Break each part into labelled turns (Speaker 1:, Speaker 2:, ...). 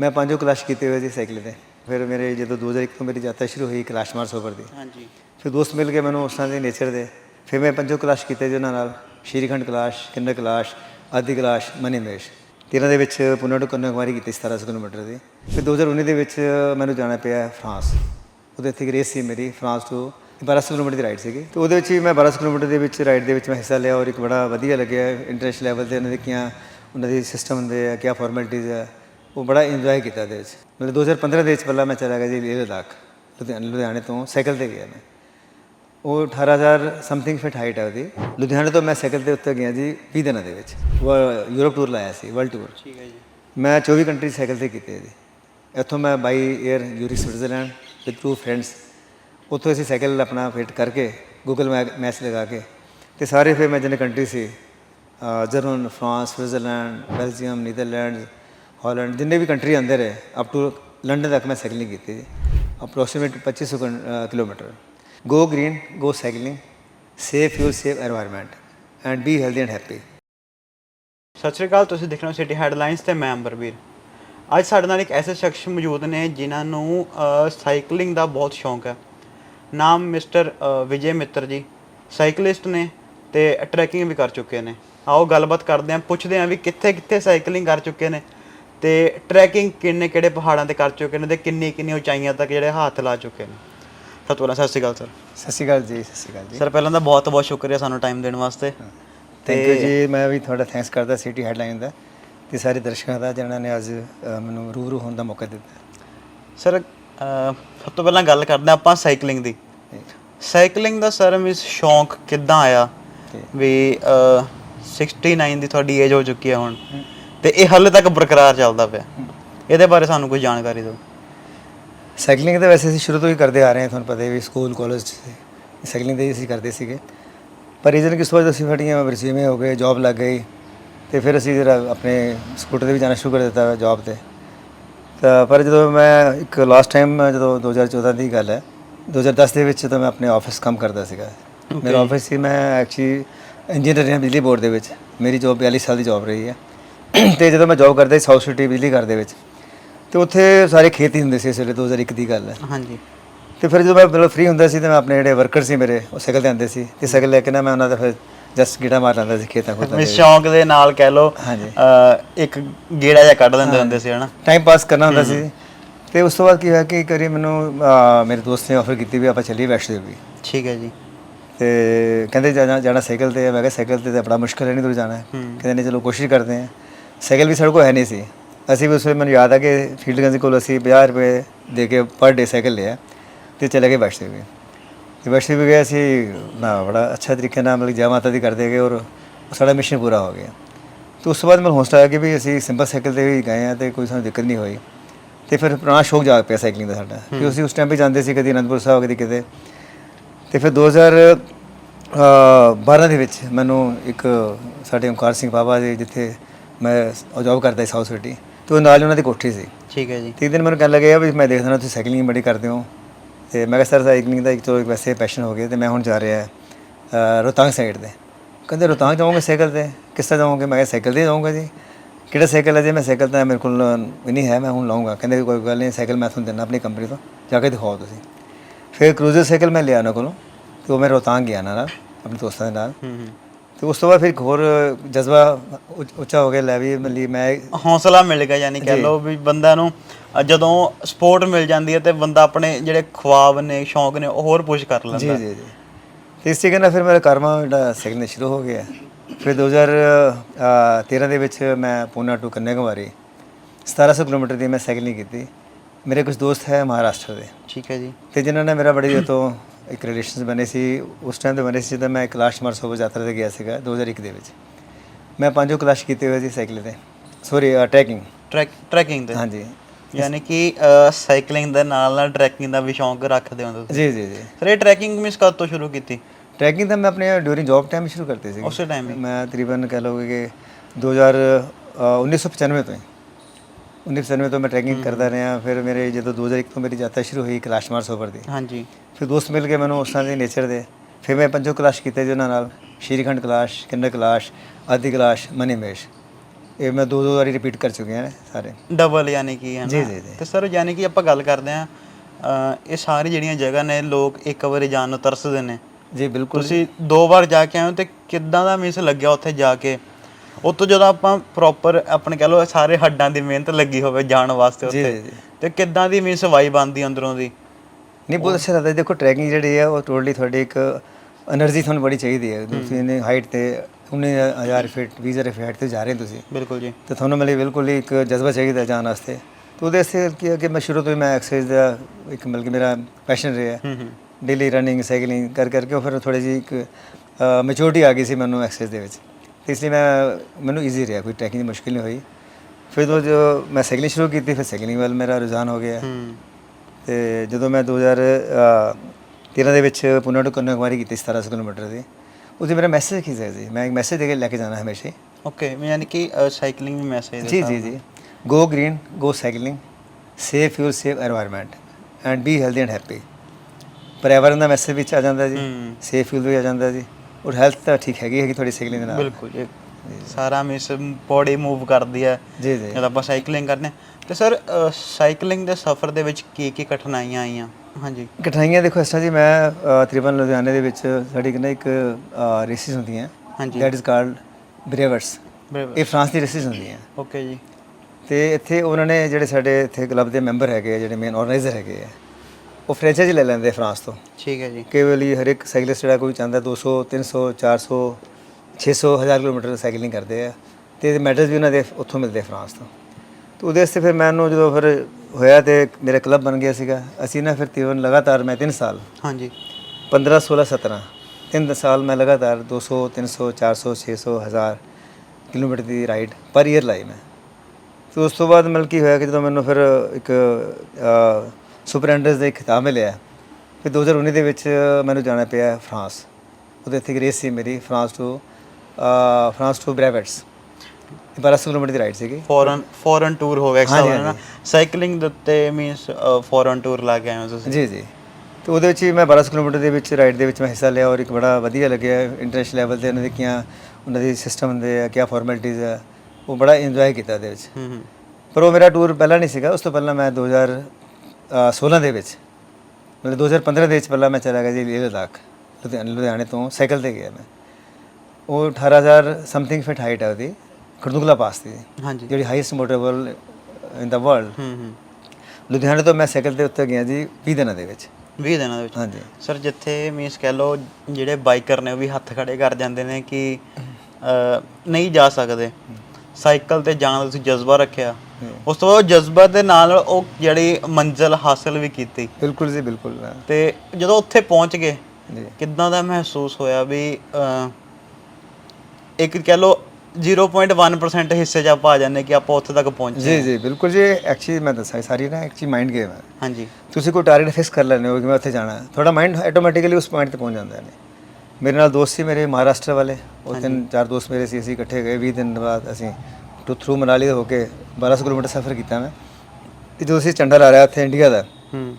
Speaker 1: ਮੈਂ ਪੰਜੋ ਕਲਾਸ ਕੀਤੇ ਹੋਏ ਸੀ ਸਾਈਕਲ ਤੇ। ਫਿਰ ਮੇਰੇ ਜਦੋਂ 2001 ਤੋਂ ਮੇਰੀ ਯਾਤਰਾ ਸ਼ੁਰੂ ਹੋਈ ਕੈਲਾਸ਼ ਮਾਰ ਸੋਵਰ ਦੀ।
Speaker 2: ਹਾਂਜੀ।
Speaker 1: ਫਿਰ ਦੋਸਤ ਮਿਲ ਗਏ ਮੈਨੂੰ ਉਸ ਤਰ੍ਹਾਂ ਦੇ ਨੇਚਰ ਦੇ। ਫਿਰ ਮੈਂ ਪੰਜੋ ਕਲਾਸ ਕੀਤੇ ਜੀ ਉਹਨਾਂ ਨਾਲ। ਸ਼੍ਰੀਖੰਡ ਕਲਾਸ਼ ਕਿੰਨਰ ਕਲਾਸ਼ ਆਦਿ ਕਲਾਸ਼ ਮਨੀਮੇਸ਼ ਤਿੰਨਾਂ ਦੇ ਵਿੱਚ ਪੁਨਾ ਟੂ ਕੰਨਿਆਕੁਮਾਰੀ ਕੀਤੀ 1700 ਕਿਲੋਮੀਟਰ ਦੀ। ਫਿਰ 2019 ਦੇ ਵਿੱਚ ਮੈਨੂੰ ਜਾਣਾ ਪਿਆ ਫਰਾਂਸ। ਉਹਦੇ ਇੱਥੇ ਰੇਸ ਸੀ ਮੇਰੀ ਫਰਾਂਸ ਤੋਂ। 1200 ਕਿਲੋਮੀਟਰ ਦੀ ਰਾਈਡ ਸੀਗੀ। ਤੇ ਉਹਦੇ ਵਿੱਚ ਵੀ ਮੈਂ 1200 ਕਿਲੋਮੀਟਰ ਦੇ ਵਿੱਚ ਰਾਈਡ ਦੇ ਵਿੱਚ ਮੈਂ ਹਿੱਸਾ ਲਿਆ ਔਰ ਇੱਕ ਬੜਾ ਵਧੀਆ ਲੱਗਿਆ। ਇੰਟਰਨੈਸ਼ਨਲ ਲੈਵਲ ਤੇ ਉਹਨਾਂ ਦੇ ਕਿਆ ਉਹਨਾਂ ਦੇ ਸਿਸਟਮ ਹੁੰਦੇ ਆ ਕਿਆ ਫਾਰਮੈਲਿਟੀਜ਼ ਆ। ਉਹ ਬੜਾ ਇੰਜੋਏ ਕੀਤਾ ਉਹਦੇ ਵਿੱਚ ਮਤਲਬ 2015 ਦੇ ਵਿੱਚ ਪਹਿਲਾਂ ਮੈਂ ਚਲਾ ਗਿਆ ਜੀ ਲੇਹ ਲਦਾਖ ਲੁਧਿਆਣੇ ਤੋਂ ਸਾਈਕਲ ਤੇ ਗਿਆ ਮੈਂ। ਉਹ 18000 ਸਮਥਿੰਗ ਫਿਟ ਹਾਈਟ ਹੈ ਉਹਦੀ। ਲੁਧਿਆਣੇ ਤੋਂ ਮੈਂ ਸਾਈਕਲ ਤੇ ਉੱਤੇ ਗਿਆ ਜੀ 20 ਦਿਨਾਂ ਦੇ ਵਿੱਚ। ਉਹ ਯੂਰਪ ਟੂਰ ਲਾਇਆ ਸੀ ਵਰਲਡ ਟੂਰ
Speaker 2: ਠੀਕ ਹੈ ਜੀ।
Speaker 1: ਮੈਂ 24 ਕੰਟਰੀ ਸਾਈਕਲ ਤੇ ਕੀਤੇ ਜੀ ਇੱਥੋਂ ਮੈਂ ਬਾਈ 에ਅਰ ਯੂਰੀ ਸਵਿਟਜ਼ਰਲੈਂਡ ਵਿਦ ਟੂ ਫਰੈਂਡਸ ਉੱਥੋਂ ਅਸੀਂ ਸਾਈਕਲ ਆਪਣਾ ਫਿਟ ਕਰਕੇ ਗੂਗਲ ਮੈਪਸ ਲਗਾ ਕੇ ਤੇ ਸਾਰੇ ਫਿਰ ਮੈਂ ਜਿੰਨੇ ਕੰਟਰੀ ਸੀ German France Switzerland Belgium Netherlands Holland, ਜਿੰਨੇ ਵੀ ਕੰਟਰੀ ਆਂਦੇ ਰਹੇ ਅਪ ਟੂ ਲੰਡਨ ਤੱਕ ਮੈਂ ਸਾਈਕਲਿੰਗ ਕੀਤੀ ਜੀ approximate 2500 kilometre. Go green go cycling safe you safe environment and be healthy and happy
Speaker 2: ਸਤਿ ਸ਼੍ਰੀ ਅਕਾਲ, ਤੁਸੀਂ ਦੇਖ ਰਹੇ ਹੋ ਸਿਟੀ ਹੈਡਲਾਈਨਸ ਤੇ ਮੈਂ ਅੰਬਰਵੀਰ। ਅੱਜ ਸਾਡੇ ਨਾਲ ਇੱਕ ਐਸੇ ਸ਼ਖਸ ਮੌਜੂਦ ਨੇ ਜਿਨ੍ਹਾਂ ਨੂੰ ਸਾਈਕਲਿੰਗ ਦਾ ਬਹੁਤ ਸ਼ੌਂਕ ਹੈ। ਨਾਮ ਮਿਸਟਰ ਵਿਜੇ ਮਿੱਤਰ ਜੀ। ਸਾਈਕਲਿਸਟ ਨੇ ਤੇ ਟ੍ਰੈਕਿੰਗ ਵੀ ਕਰ ਚੁੱਕੇ ਨੇ। ਆਓ ਗੱਲਬਾਤ ਕਰਦੇ ਆਂ ਪੁੱਛਦੇ ਆਂ ਵੀ ਕਿੱਥੇ ਕਿੱਥੇ ਸਾਈਕਲਿੰਗ ਕਰ ਚੁੱਕੇ ਨੇ। ਤੇ ਟਰੈਕਿੰਗ ਕਿੰਨੇ ਕਿਹੜੇ ਪਹਾੜਾਂ ਤੇ ਕਰ ਚੁੱਕੇ ਨੇ ਤੇ ਕਿੰਨੀ ਕਿੰਨੀ ਉਚਾਈਆਂ ਤੱਕ ਜਿਹੜੇ ਹੱਥ ਲਾ ਚੁੱਕੇ ਨੇ? ਸਭ ਤੋਂ ਪਹਿਲਾਂ ਸਤਿ ਸ਼੍ਰੀ ਅਕਾਲ ਸਰ।
Speaker 1: ਸਤਿ ਸ਼੍ਰੀ ਅਕਾਲ ਜੀ ਸਤਿ ਸ਼੍ਰੀ ਅਕਾਲ ਜੀ।
Speaker 2: ਸਰ ਪਹਿਲਾਂ ਤਾਂ ਬਹੁਤ ਬਹੁਤ ਸ਼ੁਕਰੀਆ ਸਾਨੂੰ ਟਾਈਮ ਦੇਣ ਵਾਸਤੇ।
Speaker 1: ਥੈਂਕ ਯੂ ਜੀ ਮੈਂ ਵੀ ਤੁਹਾਡਾ ਥੈਂਕਸ ਕਰਦਾ ਸਿਟੀ ਹੈਡਲਾਈਨ ਦਾ ਤੇ ਸਾਰੇ ਦਰਸ਼ਕਾਂ ਦਾ ਜਿਨ੍ਹਾਂ ਨੇ ਅੱਜ ਮੈਨੂੰ ਰੂਬਰੂ ਹੋਣ ਦਾ ਮੌਕਾ ਦਿੱਤਾ।
Speaker 2: ਸਰ ਸਭ ਤੋਂ ਪਹਿਲਾਂ ਗੱਲ ਕਰਦੇ ਆਪਾਂ ਸਾਈਕਲਿੰਗ ਦੀ। ਸਾਈਕਲਿੰਗ ਦਾ ਸਰ ਮਿਸ ਸ਼ੌਂਕ ਕਿੱਦਾਂ ਆਇਆ ਵੀ ਅਹ, 69 ਦੀ ਤੁਹਾਡੀ ਏਜ ਹੋ ਚੁੱਕੀ ਹੈ ਹੁਣ। ਤੇ ਇਹ ਹਾਲੇ ਤੱਕ ਬਰਕਰਾਰ ਚੱਲਦਾ ਪਿਆ। ਇਹਦੇ ਬਾਰੇ ਸਾਨੂੰ ਕੋਈ ਜਾਣਕਾਰੀ ਦਿਓ।
Speaker 1: ਸਾਈਕਲਿੰਗ ਤਾਂ ਵੈਸੇ ਅਸੀਂ ਸ਼ੁਰੂ ਤੋਂ ਹੀ ਕਰਦੇ ਆ ਰਹੇ ਹਾਂ ਤੁਹਾਨੂੰ ਪਤਾ ਹੀ ਵੀ ਸਕੂਲ ਕਾਲਜ ਸਾਈਕਲਿੰਗ ਹੀ ਅਸੀਂ ਕਰਦੇ ਸੀਗੇ। ਪਰ ਰੀਜ਼ਨ ਕਿਸ ਵਜ੍ਹਾ ਅਸੀਂ ਫਟੀਆਂ ਰਿਜ਼ਿਊਮੇ ਹੋ ਗਏ ਜੌਬ ਲੱਗ ਗਈ ਤੇ ਫਿਰ ਅਸੀਂ ਜਰਾ ਆਪਣੇ ਸਕੂਟਰ ਤੇ ਵੀ ਜਾਣਾ ਸ਼ੁਰੂ ਕਰ ਦਿੱਤਾ ਜੌਬ ਤੇ। ਤਾਂ ਪਰ ਜਦੋਂ ਮੈਂ ਇੱਕ ਲਾਸਟ ਟਾਈਮ ਜਦੋਂ 2014 ਦੀ ਗੱਲ ਹੈ 2010 ਦੇ ਵਿੱਚ ਜਦੋਂ ਮੈਂ ਆਪਣੇ ਆਫਿਸ ਕੰਮ ਕਰਦਾ ਸੀਗਾ। ਮੇਰਾ ਆਫਿਸ ਸੀ ਮੈਂ ਐਕਚੁਅਲੀ ਇੰਜੀਨੀਅਰ ਹਾਂ ਬਿਜਲੀ ਬੋਰਡ ਦੇ ਵਿੱਚ। ਮੇਰੀ ਜੌਬ 42 ਸਾਲ ਦੀ ਜੌਬ ਰਹੀ ਹੈ। ਤੇ ਜਦੋਂ ਮੈਂ ਜੌਬ ਕਰਦਾ ਸੀ ਸਾਊਥ ਸਿਟੀ ਬਿਜਲੀ ਘਰ ਦੇ ਵਿੱਚ ਤੇ ਉੱਥੇ ਸਾਰੇ ਖੇਤ ਹੀ ਹੁੰਦੇ ਸੀ ਇਸ ਵੇਲੇ 2001 ਦੀ ਗੱਲ ਹੈ।
Speaker 2: ਹਾਂਜੀ।
Speaker 1: ਤੇ ਫਿਰ ਜਦੋਂ ਮੈਂ ਮਤਲਬ ਫ੍ਰੀ ਹੁੰਦਾ ਸੀ ਤੇ ਮੈਂ ਆਪਣੇ ਜਿਹੜੇ ਵਰਕਰ ਸੀ ਮੇਰੇ ਉਹ ਸਾਈਕਲ ਤੇ ਆਉਂਦੇ ਸੀ ਤੇ ਸਾਈਕਲ ਲੈ ਕੇ ਨਾ ਮੈਂ ਉਹਨਾਂ ਦਾ ਫਿਰ ਜਸਟ ਗਿਟਾ ਮਾਰ ਲੈਂਦਾ ਸੀ ਖੇਤਾਂ ਖੋਤਾਂ
Speaker 2: ਮਿਸ ਸ਼ੌਂਕ ਦੇ ਨਾਲ ਕਹਿ ਲਓ
Speaker 1: ਹਾਂਜੀ।
Speaker 2: ਇੱਕ ਗੇੜਾ ਜਿਹਾ ਕੱਢ ਦਿੰਦੇ ਹੁੰਦੇ ਸੀ ਹਨਾ?
Speaker 1: ਟਾਈਮ ਪਾਸ ਕਰਨਾ ਹੁੰਦਾ ਸੀ। ਤੇ ਉਸ ਤੋਂ ਬਾਅਦ ਕੀ ਹੋਇਆ ਕਿ ਇੱਕ ਵਾਰੀ ਮੈਨੂੰ ਅਹ, ਮੇਰੇ ਦੋਸਤ ਨੇ ਆਫਰ ਕੀਤੀ ਵੀ ਆਪਾਂ ਚੱਲੀਏ ਵੈਸ਼ਨੋ ਦੇਵੀ।
Speaker 2: ਠੀਕ ਹੈ ਜੀ।
Speaker 1: ਤੇ ਕਹਿੰਦੇ ਜਾਣਾ ਜਾਣਾ ਸਾਈਕਲ ਤੇ ਹੈ। ਮੈਂ ਕਿਹਾ ਸਾਈਕਲ ਤੇ ਤਾਂ ਬੜਾ ਮੁਸ਼ਕਲ ਹੈ ਨਹੀਂ ਦੂਰ ਜਾਣਾ। ਹੈ। ਕਹਿੰਦੇ ਨਹੀਂ ਚਲੋ ਕੋਸ਼ਿਸ਼ ਕਰਦੇ ਹਾਂ। ਸਾਈਕਲ ਵੀ ਸਾਡੇ ਕੋਲ ਹੈ ਨਹੀਂ ਸੀ। ਅਸੀਂ ਵੀ ਉਸ ਵੇਲੇ ਮੈਨੂੰ ਯਾਦ ਆ ਕਿ ਫੀਲਡ ਗੰਜ ਕੋਲ ਅਸੀਂ 50 ਰੁਪਏ ਦੇ ਕੇ ਪਰ ਡੇ ਸਾਈਕਲ ਲਿਆ ਤੇ ਚਲੇ ਗਏ ਵੈਸ਼ਨੋ ਦੇਵੀ। ਤੇ ਵੈਸ਼ਨੋ ਦੇਵੀ ਗਏ ਅਸੀਂ ਨਾ ਬੜਾ ਅੱਛਾ ਤਰੀਕੇ ਨਾਲ ਮਤਲਬ ਜੈ ਮਾਤਾ ਦੀ ਕਰਦੇ ਗਏ ਔਰ ਸਾਡਾ ਮਿਸ਼ਨ ਪੂਰਾ ਹੋ ਗਿਆ। ਤੇ ਉਸ ਤੋਂ ਬਾਅਦ ਮੈਨੂੰ ਹੌਸਲਾ ਆਇਆ ਕਿ ਵੀ ਅਸੀਂ ਸਿੰਪਲ ਸਾਈਕਲ ਤੇ ਵੀ ਗਏ ਆ ਤੇ ਕੋਈ ਸਾਨੂੰ ਦਿੱਕਤ ਨਹੀਂ ਹੋਈ। ਤੇ ਫਿਰ ਪੁਰਾਣਾ ਸ਼ੌਕ ਜਾਗ ਪਿਆ ਸਾਈਕਲਿੰਗ ਦਾ ਸਾਡਾ। ਕਿ ਅਸੀਂ ਉਸ ਟਾਈਮ ਵੀ ਜਾਂਦੇ ਸੀ ਕਦੀ ਅਨੰਦਪੁਰ ਸਾਹਿਬ ਕਦੀ ਕਿਤੇ। ਤੇ ਫਿਰ 2012 ਦੇ ਵਿੱਚ ਮੈਨੂੰ ਇੱਕ ਸਾਡੇ ਓਮਕਾਰ ਸਿੰਘ ਬਾਬਾ ਜੀ ਜਿੱਥੇ ਮੈਂ ਜੌਬ ਕਰਦਾ ਸੀ ਸਾਊਥ ਸਿਟੀ ਤੇ ਉਹ ਨਾਲ ਹੀ ਉਹਨਾਂ ਦੀ ਕੋਠੀ ਸੀ।
Speaker 2: ਠੀਕ ਹੈ ਜੀ।
Speaker 1: ਇੱਕ ਦਿਨ ਮੈਨੂੰ ਕਹਿਣ ਲੱਗਿਆ ਵੀ ਮੈਂ ਦੇਖਦਾ ਨਾ ਤੁਸੀਂ ਸਾਈਕਲਿੰਗ ਬੜੀ ਕਰਦੇ ਹੋ। ਤੇ ਮੈਂ ਕਿਹਾ ਸਰ ਸਾਈਕਲਿੰਗ ਦਾ ਇੱਕ ਤੋਂ ਇੱਕ ਵੈਸੇ ਪੈਸ਼ਨ ਹੋ ਗਿਆ ਤੇ ਮੈਂ ਹੁਣ ਜਾ ਰਿਹਾ ਅ, ਰੋਹਤਾਂਗ ਸਾਈਡ ਤੇ। ਕਹਿੰਦੇ ਰੋਹਤਾਂਗ ਜਾਓਗੇ ਸਾਈਕਲ ਤੇ? ਕਿਸ ਤਰ੍ਹਾਂ ਜਾਓਗੇ? ਮੈਂ ਕਿਹਾ ਸਾਈਕਲ ਤੇ ਜਾਊਂਗਾ ਜੀ। ਕਿਹੜਾ ਸਾਈਕਲ ਹੈ ਜੀ? ਮੈਂ ਸਾਈਕਲ ਤਾਂ ਮੇਰੇ ਕੋਲ ਨਹੀਂ ਹੈ ਮੈਂ ਹੁਣ ਲਾਉਂਗਾ ਕਹਿੰਦੇ ਕੋਈ ਗੱਲ ਨਹੀਂ ਸਾਈਕਲ ਮੈਂ ਤੁਹਾਨੂੰ ਦਿੰਦਾ ਆਪਣੀ ਕੰਪਨੀ ਤੋਂ। ਜਾ ਕੇ ਦਿਖਾਓ ਤੁਸੀਂ। ਫਿਰ ਕਰੂਜ਼ਰ ਸਾਈਕਲ ਮੈਂ ਲਿਆ ਉਹਨਾਂ ਕੋਲੋਂ ਤੇ ਉਹ ਮੈਂ ਰੋਹਤਾਂਗ ਗਿਆ ਨਾਲ ਆਪਣੇ ਦੋਸਤਾਂ ਦੇ ਨਾਲ।
Speaker 2: ਹੂੰ ਹੂੰ।
Speaker 1: ਤੇ ਉਸ ਤੋਂ ਬਾਅਦ ਫਿਰ ਇੱਕ ਹੋਰ ਜਜ਼ਬਾ ਉੱਚ- ਉੱਚਾ ਹੋ ਗਿਆ ਲੈ ਵੀ ਮਤਲਬ ਮੈਂ
Speaker 2: ਹੌਸਲਾ ਮਿਲ ਗਿਆ ਯਾਨੀ ਕਹਿ ਲਓ ਵੀ ਬੰਦਾ ਨੂੰ ਅ, ਜਦੋਂ ਸਪੋਰਟ ਮਿਲ ਜਾਂਦੀ ਹੈ ਤੇ ਬੰਦਾ ਆਪਣੇ ਜਿਹੜੇ ਖੁਆਬ ਨੇ ਸ਼ੌਂਕ ਨੇ ਉਹ ਹੋਰ ਪੁਸ਼ ਕਰ
Speaker 1: ਜੀ
Speaker 2: ਲੈਂਦਾ।
Speaker 1: ਜੀ ਜੀ ਤੇ ਇਸੇ ਕਹਿੰਦਾ ਫਿਰ ਮੇਰਾ ਕਰਮਾ ਜਿਹੜਾ ਸੈਕਿੰਡ ਸ਼ੁਰੂ ਹੋ ਗਿਆ। ਫਿਰ 2013 ਦੇ ਵਿੱਚ ਮੈਂ ਪੂਨਾ ਟੂ ਕੰਨਿਆਕੁਮਾਰੀ 1700 ਕਿਲੋਮੀਟਰ ਦੀ ਮੈਂ ਸਾਈਕਲਿੰਗ ਕੀਤੀ। ਮੇਰੇ ਕੁਝ ਦੋਸਤ ਹੈ ਮਹਾਰਾਸ਼ਟਰ ਦੇ।
Speaker 2: ਠੀਕ ਹੈ ਜੀ।
Speaker 1: ਤੇ ਜਿਨ੍ਹਾਂ ਨੇ ਮੇਰਾ ਬੜੀ ਤੋਂ ਇੱਕ ਰਿਲੇਸ਼ਨਸ ਬਣੇ ਸੀ ਉਸ ਟਾਈਮ ਤੇ ਬਣੇ ਸੀ ਜਦੋਂ ਮੈਂ ਕੈਲਾਸ਼ ਮਾਨਸਰੋਵਰ ਯਾਤਰਾ ਤੇ ਗਿਆ ਸੀਗਾ 2001 ਦੇ ਵਿੱਚ। ਮੈਂ ਪੰਜੋ ਕਲਾਸ਼ ਕੀਤੇ ਹੋਏ ਸੀ ਸਾਈਕਲ ਤੇ। ਸੌਰੀ ਟਰੈਕਿੰਗ
Speaker 2: ਟਰੈਕ ਟਰੈਕਿੰਗ ਤੇ?
Speaker 1: ਹਾਂਜੀ।
Speaker 2: ਯਾਨੀ ਕਿ ਸਾਈਕਲਿੰਗ ਦੇ ਨਾਲ ਨਾਲ ਟਰੈਕਿੰਗ ਦਾ ਵੀ ਸ਼ੌਂਕ ਰੱਖਦੇ ਹੋ ਤੁਸੀਂ?
Speaker 1: ਜੀ ਜੀ ਜੀ।
Speaker 2: ਸਰ ਇਹ ਟਰੈਕਿੰਗ ਮਿਸ ਕਦ ਤੋਂ ਸ਼ੁਰੂ ਕੀਤੀ?
Speaker 1: ਟਰੈਕਿੰਗ ਤਾਂ ਮੈਂ ਆਪਣੇ ਡਿਊਰਿੰਗ ਜੌਬ ਟਾਈਮ ਸ਼ੁਰੂ ਕਰਤੇ ਸੀ
Speaker 2: ਉਸੇ ਟਾਈਮ
Speaker 1: ਮੈਂ ਤਕਰੀਬਨ ਕਹਿ ਲਓਗੇ ਕਿ 2000 ਅ, 1995 ਤੋਂ ਹੀ। 1995 ਤੋਂ ਮੈਂ ਟਰੈਕਿੰਗ ਕਰਦਾ ਰਿਹਾ ਫਿਰ ਮੇਰੇ ਜਦੋਂ 2001 ਤੋਂ ਮੇਰੀ ਯਾਤਰਾ ਸ਼ੁਰੂ ਹੋਈ ਕੈਲਾਸ਼ ਮਾਨਸਰੋਵਰ ਦੀ।
Speaker 2: ਹਾਂਜੀ।
Speaker 1: ਫਿਰ ਦੋਸਤ ਮਿਲ ਗਏ ਮੈਨੂੰ ਉਸ ਤਰ੍ਹਾਂ ਦੇ ਨੇਚਰ ਦੇ। ਫਿਰ ਮੈਂ ਪੰਜੋ ਕਲਾਸ਼ ਕੀਤੇ ਜੀ ਉਹਨਾਂ ਨਾਲ ਸ਼੍ਰੀਖੰਡ ਕਲਾਸ਼ ਕਿੰਨਰ ਕਲਾਸ਼ ਆਦਿ ਕਲਾਸ਼ ਮਨੀਮੇਸ਼ ਇਹ ਮੈਂ ਦੋ ਦੋ ਵਾਰੀ ਰਿਪੀਟ ਕਰ ਚੁੱਕਿਆ ਨੇ ਸਾਰੇ।
Speaker 2: ਡਬਲ ਯਾਨੀ ਕਿ ਹੈ
Speaker 1: ਜੀ, ਜੀ।
Speaker 2: ਤੇ ਸਰ ਯਾਨੀ ਕਿ ਆਪਾਂ ਗੱਲ ਕਰਦੇ ਆ ਇਹ ਸਾਰੀ ਜਿਹੜੀਆਂ ਜਗ੍ਹਾ ਨੇ ਲੋਕ ਇੱਕ ਵਾਰੀ ਜਾਣ ਨੂੰ ਤਰਸਦੇ ਨੇ।
Speaker 1: ਜੀ ਬਿਲਕੁਲ
Speaker 2: ਤੁਸੀਂ ਦੋ ਵਾਰ ਜਾ ਕੇ ਆਏ ਹੋ ਤੇ ਕਿੱਦਾਂ ਦਾ ਮਿਸ ਲੱਗਿਆ ਉੱਥੇ ਜਾ ਕੇ? ਉਹ ਤੋਂ ਜਦੋਂ ਆਪਾਂ ਪ੍ਰੋਪਰ ਆਪਣੇ ਕਹ ਲੋ ਸਾਰੇ ਹੱਡਾਂ ਦੀ ਮਿਹਨਤ ਲੱਗੀ ਹੋਵੇ ਜਾਣ ਵਾਸਤੇ ਉੱਥੇ ਤੇ ਕਿੱਦਾਂ ਦੀ ਮੀਨ ਸਵਾਈ ਬੰਦੀ ਅੰਦਰੋਂ ਦੀ?
Speaker 1: ਨਹੀਂ ਬਹੁਤ ਅੱਛਾ ਲੱਗਦਾ। ਦੇਖੋ ਟ੍ਰੈਕਿੰਗ ਜਿਹੜੀ ਹੈ ਉਹ ਟੋਟਲੀ ਤੁਹਾਡੀ ਇੱਕ એનર્ਜੀ ਤੁਹਾਨੂੰ ਬੜੀ ਚਾਹੀਦੀ ਹੈ। ਤੁਸੀਂ ਨੇ ਹਾਈਟ ਤੇ 19000 ਫੀਟ 20000 ਫੀਟ ਤੇ ਜਾ ਰਹੇ ਤੁਸੀਂ।
Speaker 2: ਬਿਲਕੁਲ ਜੀ।
Speaker 1: ਤੇ ਤੁਹਾਨੂੰ ਮਿਲੇ ਬਿਲਕੁਲ ਹੀ ਇੱਕ ਜਜ਼ਬਾ ਚਾਹੀਦਾ ਜਾਣ ਵਾਸਤੇ। ਤੇ ਉਹਦੇ ਸੇ ਕੀ ਕਿ ਮੈਂ ਸ਼ੁਰੂ ਤੋਂ ਹੀ ਮੈਂ ਐਕਸਰਸਾਈਜ਼ ਦਾ ਇੱਕ ਮਿਲ ਕੇ ਮੇਰਾ ਪੈਸ਼ਨ ਰਿਹਾ। ਡੇਲੀ ਰਨਿੰਗ ਸਾਈਕਲਿੰਗ ਕਰ ਕਰਕੇ ਫਿਰ ਥੋੜੀ ਜੀ ਇੱਕ ਮੈਚੁਰਿਟੀ ਆ ਗਈ ਸੀ ਮੈਨੂੰ ਐਕਸਰਸਾਈਜ਼ ਦੇ ਵਿੱਚ। ਤੇ ਇਸ ਲਈ ਮੈਂ ਮੈਨੂੰ ਈਜ਼ੀ ਰਿਹਾ ਕੋਈ ਟ੍ਰੈਕਿੰਗ ਦੀ ਮੁਸ਼ਕਿਲ ਨਹੀਂ ਹੋਈ। ਫਿਰ ਜਦੋਂ ਜੋ ਮੈਂ ਸਾਈਕਲਿੰਗ ਸ਼ੁਰੂ ਕੀਤੀ ਫਿਰ ਸਾਈਕਲਿੰਗ ਵੱਲ ਮੇਰਾ ਰੁਝਾਨ ਹੋ ਗਿਆ। ਤੇ ਜਦੋਂ ਮੈਂ 2013 ਦੇ ਵਿੱਚ ਪੁਨਾ ਟੂ ਕੰਨਿਆਕੁਮਾਰੀ ਕੀਤੀ 1700 ਕਿਲੋਮੀਟਰ ਦੀ ਉਹਦੇ ਮੇਰਾ ਮੈਸੇਜ ਕੀ ਜੀ ਮੈਂ ਇੱਕ ਮੈਸੇਜ ਦੇ ਕੇ ਲੈ ਕੇ ਜਾਣਾ ਹਮੇਸ਼ਾ
Speaker 2: ਓਕੇ ਯਾਨੀ ਕਿ ਸਾਈਕਲਿੰਗ ਵੀ ਮੈਸੇਜ
Speaker 1: ਜੀ ਜੀ ਜੀ। Go green go cycling safe your safe environment and be healthy and happy ਪਰਿਆਵਰਨ ਦਾ ਮੈਸੇਜ ਵਿੱਚ ਆ ਜਾਂਦਾ ਜੀ। ਸੇਫ ਯੂਰ ਵੀ ਆ ਜਾਂਦਾ ਜੀ। ਔਰ ਹੈਲਥ ਤਾਂ ਠੀਕ ਹੈਗੀ ਹੈਗੀ ਤੁਹਾਡੀ ਸਾਈਕਲਿੰਗ ਦੇ ਨਾਲ।
Speaker 2: ਬਿਲਕੁਲ। ਜੀ ਸਾਰਾ ਮਿਸ ਬੋਡੀ ਮੂਵ ਕਰਦੀ ਹੈ।
Speaker 1: ਜੀ ਜੀ।
Speaker 2: ਜਦ ਆਪਾਂ ਸਾਈਕਲਿੰਗ ਕਰਨੇ ਹਾਂ। ਤੇ ਸਰ ਸਾਈਕਲਿੰਗ ਦੇ ਸਫ਼ਰ ਦੇ ਵਿੱਚ ਕੀ ਕੀ ਕਠਿਨਾਈਆਂ ਆਈਆਂ? ਹਾਂਜੀ।
Speaker 1: ਕਠਿਨਾਈਆਂ ਦੇਖੋ ਇਸ ਤਰ੍ਹਾਂ ਜੀ ਮੈਂ ਤਕਰੀਬਨ ਲੁਧਿਆਣੇ ਦੇ ਵਿੱਚ ਸਾਡੀ ਇੱਕ ਨਾ ਇੱਕ ਰੇਸਿਸ ਹੁੰਦੀਆਂ।
Speaker 2: ਹਾਂਜੀ।
Speaker 1: ਦੈਟ ਇਜ਼ ਕਾਲਡ ਬ੍ਰੇਵਰਸ ਇਹ ਫਰਾਂਸ ਦੀ ਰੇਸਿਸ ਹੁੰਦੀਆਂ।
Speaker 2: ਓਕੇ ਜੀ।
Speaker 1: ਤੇ ਇੱਥੇ ਉਹਨਾਂ ਨੇ ਜਿਹੜੇ ਸਾਡੇ ਇੱਥੇ ਕਲੱਬ ਦੇ ਮੈਂਬਰ ਹੈਗੇ ਆ ਜਿਹੜੇ ਮੇਨ ਆਰਗੇਨਾਈਜ਼ਰ ਹੈਗੇ ਆ ਉਹ ਫਰੈਂਚਾਈਜ਼ੀ ਲੈ ਲੈਂਦੇ ਫਰਾਂਸ ਤੋਂ।
Speaker 2: ਠੀਕ ਹੈ ਜੀ।
Speaker 1: ਕੇਵਲ ਹੀ ਹਰ ਇੱਕ ਸਾਈਕਲਿਸਟ ਜਿਹੜਾ ਕੋਈ ਚਾਹੁੰਦਾ 200 300 400 600 1000 ਕਿਲੋਮੀਟਰ ਸਾਈਕਲਿੰਗ ਕਰਦੇ ਆ ਤੇ ਮੈਡਲਸ ਵੀ ਉਹਨਾਂ ਦੇ ਉੱਥੋਂ ਮਿਲਦੇ ਫਰਾਂਸ ਤੋਂ। ਤੇ ਉਹਦੇ ਵਾਸਤੇ ਫਿਰ ਮੈਨੂੰ ਜਦੋਂ ਫਿਰ ਹੋਇਆ ਤੇ ਮੇਰਾ ਕਲੱਬ ਬਣ ਗਿਆ ਸੀਗਾ ਅਸੀਂ ਨਾ ਫਿਰ ਤਕਰੀਬਨ ਲਗਾਤਾਰ ਮੈਂ 3 ਸਾਲ
Speaker 2: ਹਾਂਜੀ।
Speaker 1: 15 16 17 ਤਿੰਨ ਸਾਲ ਮੈਂ ਲਗਾਤਾਰ 200 300 400 600 1000 ਕਿਲੋਮੀਟਰ ਦੀ ਰਾਈਡ ਪਰ ਈਅਰ ਲਾਈ ਮੈਂ। ਤੇ ਉਸ ਤੋਂ ਬਾਅਦ ਮਤਲਬ ਕੀ ਹੋਇਆ ਕਿ ਜਦੋਂ ਮੈਨੂੰ ਫਿਰ ਇੱਕ ਸੁਪਰੈਂਡਰਸ ਦਾ ਖਿਤਾਬ ਮਿਲਿਆ ਫਿਰ 2019 ਦੇ ਵਿੱਚ ਮੈਨੂੰ ਜਾਣਾ ਪਿਆ ਫਰਾਂਸ। ਉਹਦੇ ਇੱਥੇ ਰੇਸ ਸੀ ਮੇਰੀ ਫਰਾਂਸ ਤੋਂ ਫਰਾਂਸ ਤੋਂ ਬ੍ਰੈਵਟਸ। 1200 ਕਿਲੋਮੀਟਰ ਦੀ ਰਾਈਡ ਸੀਗੀ।
Speaker 2: ਫੋਰਨ ਫੋਰਨ ਟੂਰ ਹੋ ਗਿਆ ਨਾਲ ਨਾ। ਸਾਈਕਲਿੰਗ ਦੇ ਉੱਤੇ ਮੀਨਸ ਫੋਰਨ ਟੂਰ ਲਾ ਕੇ ਆਏ ਤੁਸੀਂ।
Speaker 1: ਜੀ ਜੀ। ਤੇ ਉਹਦੇ ਵਿੱਚ ਮੈਂ 1200 ਕਿਲੋਮੀਟਰ ਦੇ ਵਿੱਚ ਰਾਈਡ ਦੇ ਵਿੱਚ ਮੈਂ ਹਿੱਸਾ ਲਿਆ ਔਰ ਇੱਕ ਬੜਾ ਵਧੀਆ ਲੱਗਿਆ ਇੰਟਰਨੈਸ਼ਨਲ ਲੈਵਲ ਤੇ ਉਹਨਾਂ ਦੇ ਕੀਆਂ ਉਹਨਾਂ ਦੀ ਸਿਸਟਮ ਹੁੰਦੇ ਆ ਕਿਆ ਫਾਰਮੈਲਿਟੀਜ਼ ਆ। ਉਹ ਬੜਾ ਇੰਜੋਏ ਕੀਤਾ ਉਹਦੇ ਵਿੱਚ।
Speaker 2: ਹੂੰ ਹੂੰ।
Speaker 1: ਪਰ ਉਹ ਮੇਰਾ ਟੂਰ ਪਹਿਲਾਂ ਨਹੀਂ ਸੀਗਾ। ਉਸ ਤੋਂ ਪਹਿਲਾਂ ਮੈਂ 2016 ਦੇ ਵਿੱਚ ਮਤਲਬ 2015 ਦੇ ਵਿੱਚ ਪਹਿਲਾਂ ਮੈਂ ਚਲਾ ਗਿਆ ਜੀ ਲੇਹ ਲਦਾਖ ਲੁਧਿਆਣੇ ਲੁਧਿਆਣੇ ਤੋਂ ਸਾਈਕਲ ਤੇ ਗਿਆ ਮੈਂ। ਉਹ 18000 ਸਮਥਿੰਗ ਫਿਟ ਹਾਈਟ ਹੈ ਉਹਦੀ ਖਰਦੁਗਲਾ ਪਾਸ ਦੀ
Speaker 2: ਹਾਂਜੀ।
Speaker 1: ਜਿਹੜੀ ਹਾਈਐਸਟ ਮੋਟਰਬਲ ਇਨ ਦਾ ਵਰਲਡ
Speaker 2: ਹੂੰ ਹੂੰ।
Speaker 1: ਲੁਧਿਆਣੇ ਤੋਂ ਮੈਂ ਸਾਈਕਲ ਤੇ ਉੱਤੇ ਗਿਆ ਜੀ 20 ਦਿਨਾਂ ਦੇ ਵਿੱਚ।
Speaker 2: 20 ਦਿਨਾਂ ਦੇ ਵਿੱਚ।
Speaker 1: ਹਾਂਜੀ।
Speaker 2: ਸਰ ਜਿੱਥੇ ਮੀਨਸ ਕਹਿ ਲਓ ਜਿਹੜੇ ਬਾਈਕਰ ਨੇ ਉਹ ਵੀ ਹੱਥ ਖੜੇ ਕਰ ਜਾਂਦੇ ਨੇ ਕਿ ਨਹੀਂ ਜਾ ਸਕਦੇ। ਸਾਈਕਲ ਤੇ ਜਾਣ ਦਾ ਤੁਸੀਂ ਜਜ਼ਬਾ ਰੱਖਿਆ। ਉਸ ਤੋਂ ਬਾਅਦ ਜਜ਼ਬਾ ਦੇ ਨਾਲ ਉਹ ਜਿਹੜੀ ਮੰਜ਼ਿਲ ਹਾਸਲ ਵੀ ਕੀਤੀ।
Speaker 1: ਬਿਲਕੁਲ ਜੀ ਬਿਲਕੁਲ
Speaker 2: ਤੇ ਜਦੋਂ ਉੱਥੇ ਪਹੁੰਚ ਗਏ ਕਿੱਦਾਂ ਦਾ ਮਹਿਸੂਸ ਹੋਇਆ ਵੀ ਇੱਕ ਕਹਿ ਲਓ 0.1% ਹਿੱਸੇ 'ਚ ਆਪਾਂ ਆ ਜਾਂਦੇ ਕਿ ਆਪਾਂ ਉੱਥੇ ਤੱਕ ਪਹੁੰਚੇ
Speaker 1: ਜੀ ਜੀ ਬਿਲਕੁਲ ਜੀ ਐਕਚੁਅਲੀ ਮੈਂ ਦੱਸਾਂ ਸਾਰੀ ਨਾ ਐਕਚੁਅਲੀ ਮਾਈਂਡ ਗੇਮ ਹੈ।
Speaker 2: ਹਾਂਜੀ।
Speaker 1: ਤੁਸੀਂ ਕੋਈ ਟਾਰਗੇਟ ਫਿਕਸ ਕਰ ਲੈਂਦੇ ਹੋ ਕਿ ਮੈਂ ਉੱਥੇ ਜਾਣਾ। ਹੈ ਤੁਹਾਡਾ ਮਾਈਂਡ ਆਟੋਮੈਟਿਕਲੀ ਉਸ ਪੁਆਇੰਟ ਤੇ ਪਹੁੰਚ ਜਾਂਦਾ ਹੈ। ਮੇਰੇ ਨਾਲ ਦੋਸਤ ਸੀ ਮੇਰੇ ਮਹਾਰਾਸ਼ਟਰ ਵਾਲੇ। ਉਹ ਤਿੰਨ ਚਾਰ ਦੋਸਤ ਮੇਰੇ ਸੀ ਅਸੀਂ ਇਕੱਠੇ ਗਏ 20 ਦਿਨ ਬਾਅਦ ਅਸੀਂ ਟੂ ਥਰੂ ਮਨਾਲੀ ਹੋ ਕੇ 1200 ਕਿਲੋਮੀਟਰ ਸਫ਼ਰ ਕੀਤਾ ਮੈਂ। ਤੇ ਜਦੋਂ ਅਸੀਂ ਚੰਡਲ ਆ ਰਿਹਾ ਉੱਥੇ ਇੰਡੀਆ ਦਾ
Speaker 2: ਹੂੰ।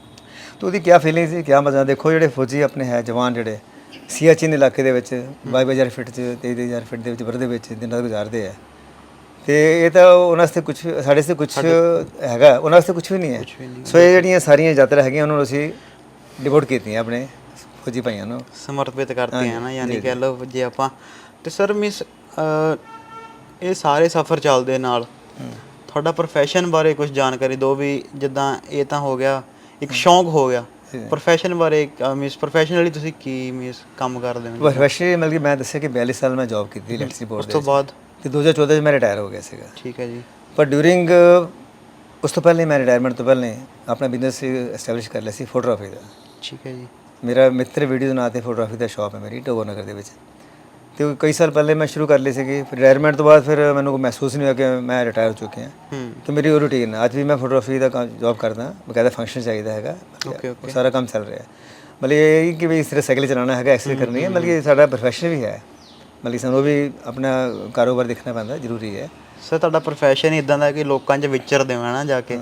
Speaker 1: ਤਾਂ ਉਹਦੀ ਕੀ ਫੀਲਿੰਗ ਸੀ ਕੀ ਮਜ਼ਾ। ਦੇਖੋ ਜਿਹੜੇ ਫੌਜੀ ਆਪਣੇ ਹੈ ਜਵਾਨ ਜਿਹੜੇ ਸੀਆਚਿਨ ਇਲਾਕੇ ਦੇ ਵਿੱਚ 22000 ਫੀਟ ਚ 23000 ਫੀਟ ਦੇ ਵਿੱਚ ਬਰ ਦੇ ਵਿੱਚ ਦਿਨ ਰਾਤ ਗੁਜ਼ਾਰਦੇ ਆ। ਤੇ ਇਹ ਤਾਂ ਉਹਨਾਂ ਵਾਸਤੇ ਕੁਝ ਸਾਡੇ ਵਾਸਤੇ ਕੁਝ ਹੈਗਾ ਉਹਨਾਂ ਵਾਸਤੇ ਕੁਝ ਵੀ ਨਹੀਂ ਹੈ। ਸੋ ਇਹ ਜਿਹੜੀਆਂ ਸਾਰੀਆਂ ਯਾਤਰਾ ਹੈਗੀਆਂ ਉਹਨਾਂ ਨੂੰ ਅਸੀਂ ਡਿਵੋਟ ਕੀਤੀਆਂ ਆਪਣੇ ਫੌਜੀ ਭਾਈਆਂ ਨੂੰ।
Speaker 2: ਸਮਰਪਿਤ ਕਰਤੇ ਆ ਨਾ ਯਾਨੀ ਕਹਿ ਲਓ ਜੇ ਆਪਾਂ ਤੇ ਸਰ ਮਿਸ ਇਹ ਸਾਰੇ ਸਫ਼ਰ ਚੱਲਦੇ ਨਾਲ। ਤੁਹਾਡਾ profession ਬਾਰੇ ਕੁਝ ਜਾਣਕਾਰੀ ਦਿਓ ਵੀ ਜਿੱਦਾਂ ਇਹ ਤਾਂ ਹੋ ਗਿਆ ਇੱਕ ਸ਼ੌਂਕ ਹੋ ਗਿਆ। profession ਬਾਰੇ ਮਿਸ ਪ੍ਰੋਫੈਸ਼ਨਲੀ ਤੁਸੀਂ ਕੀ ਮਿਸ ਕੰਮ ਕਰਦੇ ਹੋ?
Speaker 1: ਵੈਸੇ ਮਤਲਬ ਕਿ ਮੈਂ ਦੱਸਿਆ ਕਿ 42 ਸਾਲ ਮੈਂ ਜੌਬ ਕੀਤੀ ਇਲੈਕਟ੍ਰਿਸਿਟੀ
Speaker 2: ਉਸ
Speaker 1: ਬੋਰਡ
Speaker 2: ਤੋਂ
Speaker 1: ਦੇ
Speaker 2: ਬਾਅਦ?
Speaker 1: ਤੇ 2014 ਚ ਮੈਂ ਰਿਟਾਇਰ ਹੋ ਗਿਆ ਸੀਗਾ।
Speaker 2: ਠੀਕ ਹੈ ਜੀ।
Speaker 1: ਪਰ ਡਿਊਰਿੰਗ ਉਸ ਤੋਂ ਪਹਿਲੇ ਮੈਂ ਰਿਟਾਇਰਮੈਂਟ ਤੋਂ ਪਹਿਲੇ ਆਪਣਾ ਬਿਜ਼ਨਸ ਐਸਟੈਬਲਿਸ਼ ਕਰ ਲਿਆ ਸੀ ਫੋਟੋਗ੍ਰਾਫੀ ਦਾ।
Speaker 2: ਠੀਕ ਹੈ ਜੀ।
Speaker 1: ਮੇਰਾ ਮਿੱਤਰ ਵੀਡੀਓ ਨਾਂ ਤੇ ਫੋਟੋਗ੍ਰਾਫੀ ਦਾ ਸ਼ਾਪ ਹੈ ਮੇਰੀ ਟੋਗੋ ਨਗਰ ਦੇ ਵਿੱਚ। ਤੇ ਉਹ ਕਈ ਸਾਲ ਪਹਿਲੇ ਮੈਂ ਸ਼ੁਰੂ ਕਰ ਲਈ ਸੀਗੀ। ਰਿਟਾਇਰਮੈਂਟ ਤੋਂ ਬਾਅਦ ਫਿਰ ਮੈਨੂੰ ਕੋਈ ਮਹਿਸੂਸ ਨਹੀਂ ਹੋਇਆ ਕਿ ਮੈਂ ਰਿਟਾਇਰ ਹੋ ਚੁੱਕਿਆ।
Speaker 2: ਹੂੰ।
Speaker 1: ਤੇ ਮੇਰੀ ਉਹ ਰੂਟੀਨ ਅੱਜ ਵੀ ਮੈਂ ਫੋਟੋਗ੍ਰਾਫੀ ਦਾ ਜੌਬ ਕਰਦਾ। ਬਕਾਇਦਾ ਫੰਕਸ਼ਨ ਚਾਹੀਦਾ ਹੈਗਾ। ਸਾਰਾ ਕੰਮ ਚੱਲ ਰਿਹਾ। ਹੈ ਮਤਲਬ ਇਹ ਹੀ ਕਿ ਵੀ ਇਸ ਤਰ੍ਹਾਂ ਸਾਈਕਲ ਚਲਾਉਣਾ ਹੈਗਾ ਐਕਸਰਸਾਈਜ਼ ਕਰਨੀ ਹੈ। ਮਤਲਬ ਕਿ ਸਾਡਾ ਪ੍ਰੋਫੈਸ਼ਨ ਵੀ ਹੈ। ਮਤਲਬ ਕਿ ਸਾਨੂੰ ਵੀ ਆਪਣਾ ਕਾਰੋਬਾਰ ਦੇਖਣਾ ਪੈਂਦਾ ਜ਼ਰੂਰੀ ਹੈ।
Speaker 2: ਸਰ ਤੁਹਾਡਾ profession ਹੀ ਇਦਾਂ ਦਾ ਕਿ ਲੋਕਾਂ 'ਚ ਵਿਚਰਦੇ ਹੋ ਨਾ ਜਾ ਕੇ?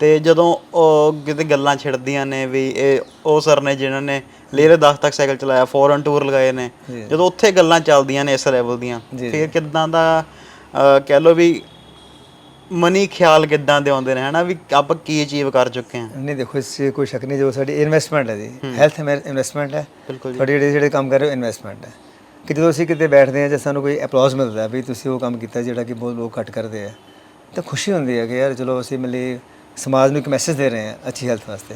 Speaker 2: ਤੇ ਜਦੋਂ ਉਹ ਕਿਤੇ ਗੱਲਾਂ ਛਿੜਦੀਆਂ ਨੇ ਵੀ ਇਹ ਉਹ ਸਰ ਨੇ ਜਿਨ੍ਹਾਂ ਨੇ ਲੇਹ ਲਦਾਖ ਤੱਕ ਸਾਈਕਲ ਚਲਾਇਆ ਫੋਰਨ ਟੂਰ ਲਗਾਏ ਨੇ ਜਦੋਂ ਉੱਥੇ ਗੱਲਾਂ ਚੱਲਦੀਆਂ ਨੇ ਇਸ ਲੈਵਲ ਦੀਆਂ ਫਿਰ ਕਿਦਾਂ ਦਾ ਕਹਿ ਲਓ ਵੀ ਮਨੀ ਖਿਆਲ ਕਿੱਦਾਂ ਦੇ ਆਉਂਦੇ ਨੇ ਹਨਾ ਵੀ ਆਪਾਂ ਕੀ ਅਚੀਵ ਕਰ ਚੁੱਕੇ ਹਾਂ।
Speaker 1: ਨਹੀਂ ਦੇਖੋ ਇਸ ਕੋਈ ਸ਼ੱਕ ਨਹੀਂ ਜੋ ਸਾਡੀ ਇਨਵੈਸਟਮੈਂਟ ਹੈ ਜੀ। ਹੈਲਥ ਇਨਵੈਸਟਮੈਂਟ ਹੈ।
Speaker 2: ਬਿਲਕੁਲ ਜੀ।
Speaker 1: ਤੁਹਾਡੇ ਜਿਹੜੇ ਜਿਹੜੇ ਕੰਮ ਕਰ ਰਹੇ ਹੋ ਇਨਵੈਸਟਮੈਂਟ ਹੈ। ਕਿ ਜਦੋਂ ਅਸੀਂ ਕਿਤੇ ਬੈਠਦੇ ਹਾਂ ਜਾਂ ਸਾਨੂੰ ਕੋਈ ਅਪਲਾਉਸ ਮਿਲਦਾ ਵੀ ਤੁਸੀਂ ਉਹ ਕੰਮ ਕੀਤਾ ਜਿਹੜਾ ਕਿ ਬਹੁਤ ਲੋਕ ਘੱਟ ਕਰਦੇ ਆ ਤਾਂ ਖੁਸ਼ੀ ਹੁੰਦੀ ਹੈ ਕਿ ਯਾਰ ਚਲੋ ਅਸੀਂ ਮਿਲੀ ਸਮਾਜ ਨੂੰ ਇੱਕ ਮੈਸੇਜ ਦੇ ਰਹੇ ਹਾਂ ਅੱਛੀ ਹੈਲਥ ਵਾਸਤੇ।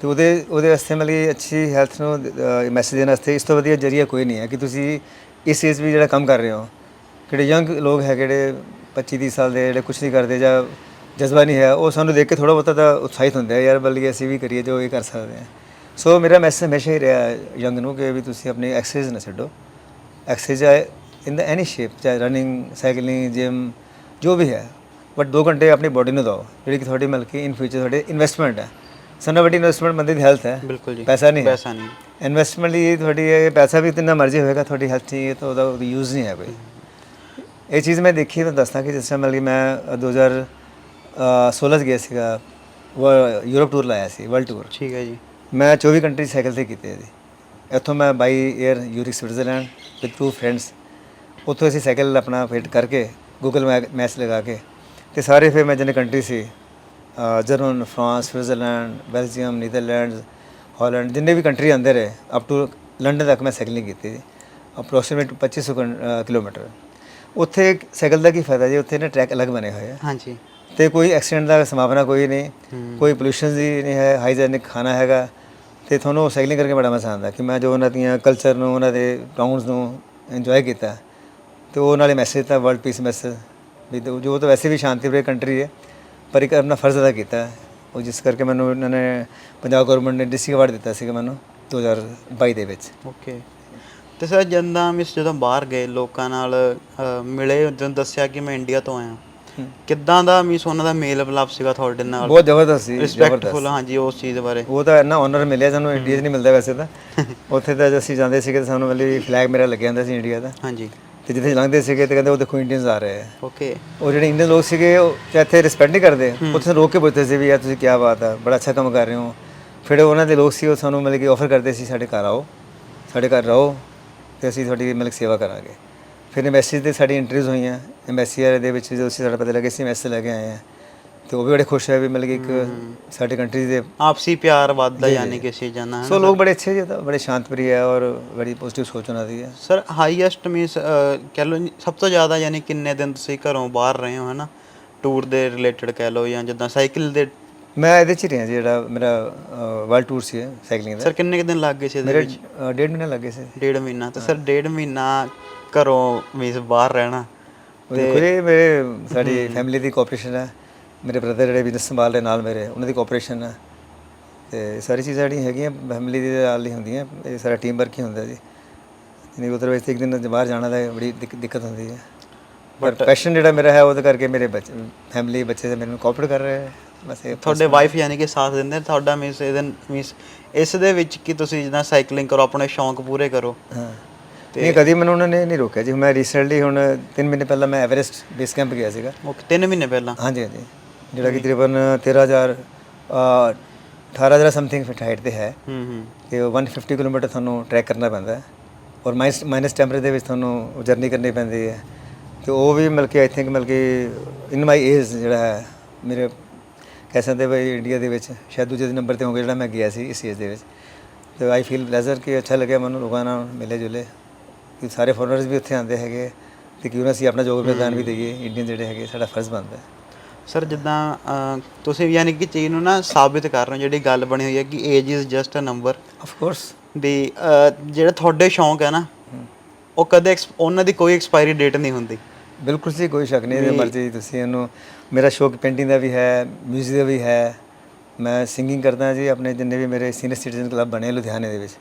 Speaker 1: ਤੇ ਉਹਦੇ ਉਹਦੇ ਵਾਸਤੇ ਮਿਲੀ ਅੱਛੀ ਹੈਲਥ ਨੂੰ ਮੈਸੇਜ ਦੇਣ ਵਾਸਤੇ ਇਸ ਤੋਂ ਵਧੀਆ ਜਰੀਆ ਕੋਈ ਨਹੀਂ ਹੈ ਕਿ ਤੁਸੀਂ ਇਸ ਏਜ ਵੀ ਜਿਹੜਾ ਕੰਮ ਕਰ ਰਹੇ ਹੋ, ਕਿਹੜੇ ਯੰਗ ਲੋਕ ਹੈ ਜਿਹੜੇ 25 30 ਸਾਲ ਦੇ ਜਿਹੜੇ ਕੁਝ ਨਹੀਂ ਕਰਦੇ ਜਾਂ ਜਜ਼ਬਾ ਨਹੀਂ ਹੈ, ਉਹ ਸਾਨੂੰ ਦੇਖ ਕੇ ਥੋੜਾ ਬਹੁਤਾ ਤਾਂ ਉਤਸ਼ਾਹਿਤ ਹੁੰਦੇ ਆ, ਯਾਰ ਬਲਕਿ ਅਸੀਂ ਵੀ ਕਰੀਏ ਜੋ ਇਹ ਕਰ ਸਕਦੇ ਹਾਂ। ਸੋ ਮੇਰਾ ਮੈਸੇਜ ਹਮੇਸ਼ਾ ਹੀ ਰਿਹਾ ਯੰਗ ਨੂੰ ਕਿ ਵੀ ਤੁਸੀਂ ਆਪਣੀ ਐਕਸਰਸਾਈਜ਼ ਨਾ ਛੱਡੋ। Exercise in the any shape ਚਾਹੇ ਰਨਿੰਗ ਸਾਈਕਲਿੰਗ ਜਿਮ ਜੋ ਵੀ ਹੈ ਬਟ 2 ਘੰਟੇ ਆਪਣੀ ਬੋਡੀ ਨੂੰ ਦਿਓ ਜਿਹੜੀ ਕਿ ਤੁਹਾਡੀ ਮਤਲਬ ਕਿ ਇਨ ਫਿਊਚਰ ਤੁਹਾਡੇ ਇਨਵੈਸਟਮੈਂਟ ਹੈ। ਸਭ ਵੱਡੀ ਇਨਵੈਸਟਮੈਂਟ ਬੰਦੇ ਦੀ ਹੈਲਥ ਹੈ।
Speaker 2: ਬਿਲਕੁਲ ਜੀ।
Speaker 1: ਪੈਸਾ ਨਹੀਂ
Speaker 2: ਪੈਸਾ ਨਹੀਂ।
Speaker 1: ਇਨਵੈਸਟਮੈਂਟ ਲਈ ਤੁਹਾਡੀ ਇਹ ਪੈਸਾ ਵੀ ਕਿੰਨਾ ਮਰਜ਼ੀ ਹੋਏਗਾ ਤੁਹਾਡੀ ਹੈਲਥ ਨਹੀਂ ਹੈ ਤਾਂ ਉਹਦਾ ਯੂਜ਼ ਨਹੀਂ ਹੈ ਕੋਈ। ਇਹ ਚੀਜ਼ ਮੈਂ ਦੇਖੀ ਮੈਂ ਦੱਸਦਾ ਕਿ ਜਿਸ ਤਰ੍ਹਾਂ ਮਤਲਬ ਕਿ ਮੈਂ ਅ, 2016 ਚ ਗਿਆ ਸੀਗਾ ਉਹ ਯੂਰਪ ਟੂਰ ਲਾਇਆ ਸੀ ਵਰਲਡ ਟੂਰ
Speaker 2: ਠੀਕ ਹੈ ਜੀ।
Speaker 1: ਮੈਂ 24 ਕੰਟਰੀ ਸਾਈਕਲ ਤੇ ਕੀਤੇ ਜੀ ਇੱਥੋਂ ਮੈਂ ਬਾਈ 에ਅਰ ਯੂਰਿਕ ਸਵਿਟਜ਼ਰਲੈਂਡ ਵਿਦ ਟੂ ਫਰੈਂਡਸ ਉੱਥੋਂ ਅਸੀਂ ਸਾਈਕਲ ਆਪਣਾ ਫਿਟ ਕਰਕੇ ਗੂਗਲ ਮੈਪਸ ਲਗਾ ਕੇ ਤੇ ਸਾਰੇ ਫਿਰ ਮੈਂ ਜਿੰਨੇ ਕੰਟਰੀ ਸੀ German France Switzerland Belgium Netherlands Holland ਜਿੰਨੇ ਵੀ ਕੰਟਰੀ ਆਂਦੇ ਰਹੇ ਅਪ ਟੂ ਲੰਡਨ ਤੱਕ ਮੈਂ ਸਾਈਕਲਿੰਗ ਕੀਤੀ ਅਪਰੋਕਸੀਮੇਟ 2500 ਕਨ- ਅ, ਕਿਲੋਮੀਟਰ। ਉੱਥੇ ਸਾਈਕਲ ਦਾ ਕੀ ਫਾਇਦਾ ਜੀ ਉੱਥੇ ਨਾ ਟਰੈਕ ਅਲੱਗ ਬਣੇ ਹੋਏ ਆ।
Speaker 2: ਹਾਂਜੀ।
Speaker 1: ਤੇ ਕੋਈ ਐਕਸੀਡੈਂਟ ਦਾ ਸੰਭਾਵਨਾ ਕੋਈ ਨਹੀਂ। ਕੋਈ ਪੋਲੂਸ਼ਨ ਦੀ ਨਹੀਂ ਹੈ ਹਾਈਜੈਨਿਕ ਖਾਣਾ ਹੈਗਾ। ਤੇ ਤੁਹਾਨੂੰ ਸਾਈਕਲਿੰਗ ਕਰਕੇ ਬੜਾ ਮਜ਼ਾ ਆਉਂਦਾ ਕਿ ਮੈਂ ਜੋ ਉਹਨਾਂ ਦੀਆਂ ਕਲਚਰ ਨੂੰ ਉਹਨਾਂ ਦੇ ਗਰਾਊਂਡਸ ਨੂੰ ਇੰਜੋਏ ਕੀਤਾ। ਤੇ ਉਹ ਨਾਲੇ ਮੈਸੇਜ ਤਾਂ ਵਰਲਡ ਪੀਸ ਮੈਸੇਜ ਵੀ ਤੇ ਜੋ ਤਾਂ ਵੈਸੇ ਵੀ ਸ਼ਾਂਤੀਪ੍ਰਿय ਕੰਟਰੀ ਹੈ ਪਰ ਇੱਕ ਆਪਣਾ ਫਰਜ਼ ਅਦਾ ਕੀਤਾ ਉਹ ਜਿਸ ਕਰਕੇ ਮੈਨੂੰ ਉਹਨਾਂ ਨੇ ਪੰਜਾਬ ਗਵਰਨਮੈਂਟ ਨੇ ਡਿਸਟ੍ਰਿਕਟ ਅਵਾਰਡ ਦਿੱਤਾ ਸੀਗਾ ਮੈਨੂੰ 2022 ਦੇ ਵਿੱਚ।
Speaker 2: ਓਕੇ ਤੇ ਸਰ ਜਦੋਂ ਮਿਸ ਜਦੋਂ ਬਾਹਰ ਗਏ ਲੋਕਾਂ ਨਾਲ ਮਿਲੇ ਜਦੋਂ ਦੱਸਿਆ ਕਿ ਮੈਂ ਇੰਡੀਆ ਤੋਂ ਆਇਆ ਕਿੱਦਾਂ ਦਾ ਮਿਸ ਉਹਨਾਂ ਦਾ ਮੇਲ ਮਿਲਾਪ ਸੀਗਾ ਤੁਹਾਡੇ ਨਾਲ?
Speaker 1: ਬਹੁਤ ਜ਼ਬਰਦਸਤ ਸੀ
Speaker 2: ਰਿਸਪੈਕਟਫੁਲ ਹਾਂਜੀ ਉਸ ਚੀਜ਼ ਬਾਰੇ।
Speaker 1: ਉਹ ਤਾਂ ਇੰਨਾ ਆਨਰ ਮਿਲਿਆ ਸਾਨੂੰ ਇੰਡੀਆ 'ਚ ਨਹੀਂ ਮਿਲਦਾ ਵੈਸੇ ਤਾਂ। ਉੱਥੇ ਤਾਂ ਅਸੀਂ ਜਾਂਦੇ ਸੀਗੇ ਤਾਂ ਸਾਨੂੰ ਮਤਲਬ ਫਲੈਗ ਮੇਰਾ ਲੱਗਿਆ ਹੁੰਦਾ ਸੀ ਇੰਡੀਆ ਦਾ।
Speaker 2: ਹਾਂਜੀ।
Speaker 1: ਤੇ ਜਿੱਥੇ ਲੰਘਦੇ ਸੀਗੇ ਤੇ ਕਹਿੰਦੇ ਉਹ ਦੇਖੋ ਇੰਡੀਅਨਸ ਆ ਰਹੇ ਆ।
Speaker 2: ਓਕੇ
Speaker 1: ਉਹ ਜਿਹੜੇ ਇੰਡੀਅਨ ਲੋਕ ਸੀਗੇ ਉਹ ਤੇ ਇੱਥੇ ਰਿਸਪੈਕਟ ਨਹੀਂ ਕਰਦੇ। ਉੱਥੇ ਰੋਕ ਕੇ ਪੁੱਛਦੇ ਸੀ ਵੀ ਯਾਰ ਤੁਸੀਂ ਕੀ ਬਾਤ ਹੈ ਬੜਾ ਅੱਛਾ ਕੰਮ ਕਰ ਰਹੇ ਹੋ। ਫਿਰ ਉਹਨਾਂ ਦੇ ਲੋਕ ਸੀ ਉਹ ਸਾਨੂੰ ਮਤਲਬ ਕਿ ਆਫਰ ਕਰਦੇ ਸੀ ਸਾਡੇ ਘਰ ਆਓ ਸਾਡੇ ਘਰ ਰਹੋ ਤੇ ਅਸੀਂ ਤੁਹਾਡੀ ਮਤਲਬ ਸੇਵਾ ਕਰਾਂਗੇ। ਫਿਰ ਐਮਬੈਸੀ ਤੇ ਸਾਡੀ ਇੰਟਰਵਿਊਜ਼ ਹੋਈਆਂ। ਐਮਬੈਸੀ ਦੇ ਵਿੱਚ ਜਦੋਂ ਅਸੀਂ ਸਾਡਾ ਪਤਾ ਲੱਗਿਆ ਸੀ ਮੈਸੇਜ ਲੈ ਕੇ ਆਏ ਆ। ਤੇ ਉਹ ਵੀ ਬੜੇ ਖੁਸ਼ ਹੋਏ ਵੀ ਮਤਲਬ ਕਿ ਇੱਕ ਸਾਡੇ ਕੰਟਰੀ ਦੇ
Speaker 2: ਆਪਸੀ ਪਿਆਰ ਵੱਧਦਾ ਯਾਨੀ ਕਿ ਸੀ ਜਾਨਾ
Speaker 1: ਸੋ ਲੋਕ ਬੜੇ ਅੱਛੇ ਜੀ ਉਹ ਤਾਂ ਬੜੇ ਸ਼ਾਂਤਪ੍ਰਿय ਹੈ ਔਰ ਬੜੀ ਪੋਜ਼ਿਟਿਵ ਸੋਚ ਉਹਨਾਂ ਦੀ ਹੈ।
Speaker 2: ਸਰ ਹਾਈਐਸਟ ਮੀਨਸ ਕਹਿ ਲਓ ਜੀ, ਸਭ ਤੋਂ ਜ਼ਿਆਦਾ ਯਾਨੀ ਕਿੰਨੇ ਦਿਨ ਤੁਸੀਂ ਘਰੋਂ ਬਾਹਰ ਰਹੇ ਹੋ ਹਨਾ? ਟੂਰ ਦੇ ਰਿਲੇਟਡ ਕਹਿ ਲਓ ਜਾਂ ਜਿੱਦਾਂ ਸਾਈਕਲ ਦੇ
Speaker 1: ਮੈਂ ਇਹਦੇ ਚ ਹੀ ਰਿਹਾ ਜਿਹੜਾ ਮੇਰਾ ਵਰਲਡ ਟੂਰ ਸੀ ਸਾਈਕਲਿੰਗ ਦਾ।
Speaker 2: ਸਰ ਕਿੰਨੇ ਕੁ ਦਿਨ ਲੱਗ ਗਏ ਸੀ ਇਹਦੇ ਵਿੱਚ?
Speaker 1: ਡੇਢ ਮਹੀਨੇ ਲੱਗੇ ਸੀ।
Speaker 2: ਡੇਢ ਮਹੀਨਾ। ਤੇ ਸਰ ਡੇਢ ਮਹੀਨਾ ਘਰੋਂ ਮੀਨਸ ਬਾਹਰ ਰਹਿਣਾ
Speaker 1: ਜੀ ਮੇਰੇ ਸਾਡੀ ਫੈਮਿਲੀ ਦੀ ਕੋਆਪਰੇਸ਼ਨ ਹੈ। ਮੇਰੇ ਬ੍ਰਦਰ ਜਿਹੜੇ ਬਿਜ਼ਨਸ ਸੰਭਾਲ ਰਹੇ ਨਾਲ ਮੇਰੇ ਉਹਨਾਂ ਦੀ ਕੋਆਪਰੇਸ਼ਨ ਹੈ। ਤੇ ਸਾਰੀ ਚੀਜ਼ਾਂ ਜਿਹੜੀਆਂ ਹੈਗੀਆਂ ਫੈਮਿਲੀ ਦੇ ਨਾਲ ਹੀ ਹੁੰਦੀਆਂ ਇਹ ਸਾਰਾ ਟੀਮ ਵਰਕ ਹੀ ਹੁੰਦਾ ਜੀ। ਨਹੀਂ ਉਧਰ ਵਿੱਚ ਇੱਕ ਦਿਨ ਬਾਹਰ ਜਾਣਾ ਦਾ ਬੜੀ ਦਿੱਕ- ਦਿੱਕਤ ਹੁੰਦੀ ਹੈ। ਪਰ ਪੈਸ਼ਨ ਜਿਹੜਾ ਮੇਰਾ ਹੈ ਉਹਦੇ ਕਰਕੇ ਮੇਰੇ ਬੱਚੇ ਫੈਮਿਲੀ ਬੱਚੇ ਤੇ ਮੈਨੂੰ ਕੋਆਪਰੇਟ ਕਰ ਰਹੇ ਹੈ। ਬਸ ਇਹ
Speaker 2: ਤੁਹਾਡੇ ਵਾਈਫ ਯਾਨੀ ਕਿ ਸਾਥ ਦਿੰਦੇ ਨੇ, ਤੁਹਾਡਾ ਮੀਨਸ ਇਹਦੇ ਮੀਨਸ ਇਸ ਦੇ ਵਿੱਚ ਕਿ ਤੁਸੀਂ ਜਿੱਦਾਂ ਸਾਈਕਲਿੰਗ ਕਰੋ ਆਪਣੇ ਸ਼ੌਂਕ ਪੂਰੇ ਕਰੋ।
Speaker 1: ਹਾਂ। ਨਹੀਂ ਕਦੀ ਮੈਨੂੰ ਉਹਨਾਂ ਨੇ ਨਹੀਂ ਰੋਕਿਆ ਜੀ। ਮੈਂ ਰੀਸੈਂਟਲੀ ਹੁਣ 3 ਮਹੀਨੇ ਪਹਿਲਾਂ ਮੈਂ ਐਵਰੈਸਟ ਬੇਸ ਕੈਂਪ ਗਿਆ ਸੀਗਾ।
Speaker 2: ਓਕੇ 3 ਮਹੀਨੇ ਪਹਿਲਾਂ?
Speaker 1: ਹਾਂਜੀ ਹਾਂਜੀ। ਜਿਹੜਾ ਕਿ ਤਕਰੀਬਨ 13000 ਅ, 18000 ਸਮਥਿੰਗ ਫਿਟ ਹਾਈਟ ਤੇ ਹੈ।
Speaker 2: ਹੂੰ ਹੂੰ।
Speaker 1: ਤੇ ਉਹ 150 ਕਿਲੋਮੀਟਰ ਤੁਹਾਨੂੰ ਟਰੈਕ ਕਰਨਾ ਪੈਂਦਾ ਹੈ। ਔਰ ਮਾਈਨਸ ਮਾਈਨਸ ਟੈਂਪਰੇਚਰ ਦੇ ਵਿੱਚ ਤੁਹਾਨੂੰ ਜਰਨੀ ਕਰਨੀ ਪੈਂਦੀ ਹੈ। ਤੇ ਉਹ ਵੀ ਮਿਲ ਕੇ I think mill K in my age ਜਿਹੜਾ ਹੈ ਮੇਰੇ ਕਹਿ ਸਕਦੇ ਬਈ ਇੰਡੀਆ ਦੇ ਵਿੱਚ ਸ਼ਾਇਦ ਦੂਜੇ ਨੰਬਰ ਤੇ ਹੋਗੇ ਜਿਹੜਾ ਮੈਂ ਗਿਆ ਸੀ ਇਸ ਏਜ ਦੇ ਵਿੱਚ। ਤੇ ਆਈ ਫੀਲ ਪਲੇਜ਼ਰ ਕਿ ਅੱਛਾ ਲੱਗਿਆ ਮੈਨੂੰ ਲੋਕਾਂ ਨਾਲ ਮਿਲੇ ਜੁਲੇ ਕਿ ਸਾਰੇ ਫੋਰਨਰਸ ਵੀ ਉੱਥੇ ਆਉਂਦੇ ਹੈਗੇ। ਤੇ ਕਿਉਂ ਨਾ ਅਸੀਂ ਆਪਣਾ ਯੋਗਦਾਨ ਵੀ ਦਈਏ। ਇੰਡੀਅਨ ਜਿਹੜੇ ਹੈਗੇ ਸਾਡਾ ਫਰਜ਼ ਬਣਦਾ ਹੈ।
Speaker 2: ਸਰ ਜਿੱਦਾਂ ਅਹ, ਤੁਸੀਂ ਯਾਨੀ ਕਿ ਚੀਜ਼ ਨੂੰ ਨਾ ਸਾਬਿਤ ਕਰ ਰਹੇ ਹੋ ਜਿਹੜੀ ਗੱਲ ਬਣੀ ਹੋਈ ਹੈ ਕਿ age is just a number
Speaker 1: of course
Speaker 2: ਦੀ ਅਹ, ਜਿਹੜੇ ਤੁਹਾਡੇ ਸ਼ੌਂਕ ਹੈ ਨਾ ਉਹ ਕਦੇ ਐਕਸ- ਉਹਨਾਂ ਦੀ ਕੋਈ ਐਕਸਪਾਇਰੀ ਡੇਟ ਨਹੀਂ ਹੁੰਦੀ।
Speaker 1: ਬਿਲਕੁਲ ਜੀ ਕੋਈ ਸ਼ੱਕ ਨਹੀਂ ਇਹਦੇ ਮਰਜ਼ੀ ਤੁਸੀਂ ਇਹਨੂੰ ਮੇਰਾ ਸ਼ੌਕ ਪੇਂਟਿੰਗ ਦਾ ਵੀ ਹੈ 뮤직 ਦਾ ਵੀ ਹੈ। ਮੈਂ ਸਿੰਗਿੰਗ ਕਰਦਾ ਜੀ ਆਪਣੇ ਜਿੰਨੇ ਵੀ ਮੇਰੇ ਸੀਨੀਅਰ ਸਿਟੀਜ਼ਨ ਕਲੱਬ ਬਣੇ ਲੁਧਿਆਣੇ ਦੇ ਵਿੱਚ।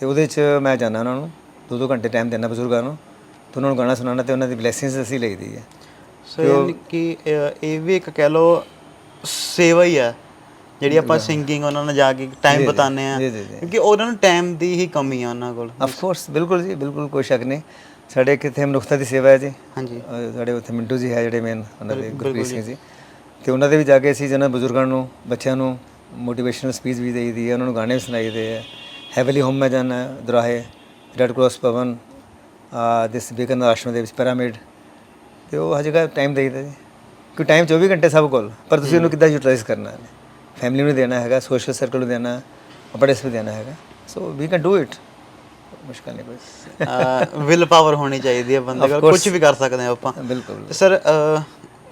Speaker 1: ਤੇ ਉਹਦੇ 'ਚ ਮੈਂ ਜਾਂਦਾ ਉਹਨਾਂ ਨੂੰ ਦੋ ਦੋ ਘੰਟੇ ਟਾਈਮ ਦੇਣਾ ਬਜ਼ੁਰਗਾਂ ਨੂੰ ਤੇ ਉਹਨਾਂ ਨੂੰ ਗਾਣਾ ਸੁਣਾਉਣਾ ਤੇ ਉਹਨਾਂ ਦੀ ਬਲੇਸਿੰਗਸ ਅਸੀਂ ਲਈਦੀ ਹੈ।
Speaker 2: ਸੋ ਯਾਨੀ ਕਿ ਅਹ, ਇਹ ਵੀ ਇੱਕ ਕਹਿ ਲਓ ਸੇਵਾ ਹੀ ਹੈ ਜਿਹੜੀ ਆਪਾਂ ਸਿੰਗਿੰਗ ਉਹਨਾਂ ਨਾਲ ਜਾ ਕੇ ਟਾਈਮ ਬਤਾਉਂਦੇ ਆ
Speaker 1: ਜੀ, ਜੀ, ਜੀ।
Speaker 2: ਕਿਉਂਕਿ ਉਹਨਾਂ ਨੂੰ ਟਾਈਮ ਦੀ ਹੀ ਕਮੀ ਆ ਉਹਨਾਂ ਕੋਲ।
Speaker 1: ਆਫ ਕੋਰਸ ਬਿਲਕੁਲ ਜੀ ਬਿਲਕੁਲ ਕੋਈ ਸ਼ੱਕ ਨਹੀਂ। ਸਾਡੇ ਕਿਥੇ ਮਨੁੱਖਤਾ ਦੀ ਸੇਵਾ ਹੈ ਜੀ।
Speaker 2: ਹਾਂਜੀ।
Speaker 1: ਅਹ ਸਾਡੇ ਉੱਥੇ ਮਿੰਟੂ ਜੀ ਹੈ ਜਿਹੜੇ ਮੇਨ ਉਹਨਾਂ ਦੇ ਗੁਰਪ੍ਰੀਤ ਸਿੰਘ ਜੀ। ਤੇ ਉਹਨਾਂ ਦੇ ਵੀ ਜਾ ਕੇ ਅਸੀਂ ਜਿਹਨਾਂ ਬਜ਼ੁਰਗਾਂ ਨੂੰ ਬੱਚਿਆਂ ਨੂੰ ਮੋਟੀਵੇਸ਼ਨਲ ਸਪੀਚ ਵੀ ਦੇਈਦੀ ਹੈ ਉਹਨਾਂ ਨੂੰ ਗਾਣੇ ਵੀ ਸੁਣਾਈਦੇ ਹੈ। ਹੈਵਲੀ ਹੋਮ ਮੈਂ ਜਾਣਾ ਦਰਾਹੇ ਰੈਡ ਕ੍ਰਾਸ ਭਵਨ ਦਿਸ ਵਿਵੇਕਾਨੰਦ ਆਸ਼ਰਮ ਦੇ ਵਿੱਚ ਪਿਰਾਮਿਡ ਤੇ ਉਹ ਹਰ ਜਗ੍ਹਾ ਟਾਈਮ ਦੇਈਦਾ ਜੀ। ਕਿ ਟਾਈਮ 24 ਘੰਟੇ ਸਭ ਕੋਲ। ਪਰ ਤੁਸੀਂ ਉਹਨੂੰ ਕਿੱਦਾਂ ਯੂਟਿਲਾਈਜ਼ ਕਰਨਾ ਹੈ? ਫੈਮਿਲੀ ਨੂੰ ਦੇਣਾ ਹੈਗਾ ਸੋਸ਼ਲ ਸਰਕਲ ਨੂੰ ਦੇਣਾ ਆਪਣੇ ਨੂੰ ਦੇਣਾ ਹੈਗਾ। So we can do it ਮੁਸ਼ਕਲ ਨਹੀਂ ਕੋਈ।
Speaker 2: ਵਿਲ ਪਾਵਰ ਹੋਣੀ ਚਾਹੀਦੀ ਹੈ ਬੰਦੇ ਕੋਲ। ਕੁਝ ਵੀ ਕਰ ਸਕਦੇ ਆ ਆਪਾਂ।
Speaker 1: ਬਿਲਕੁਲ
Speaker 2: ਸਰ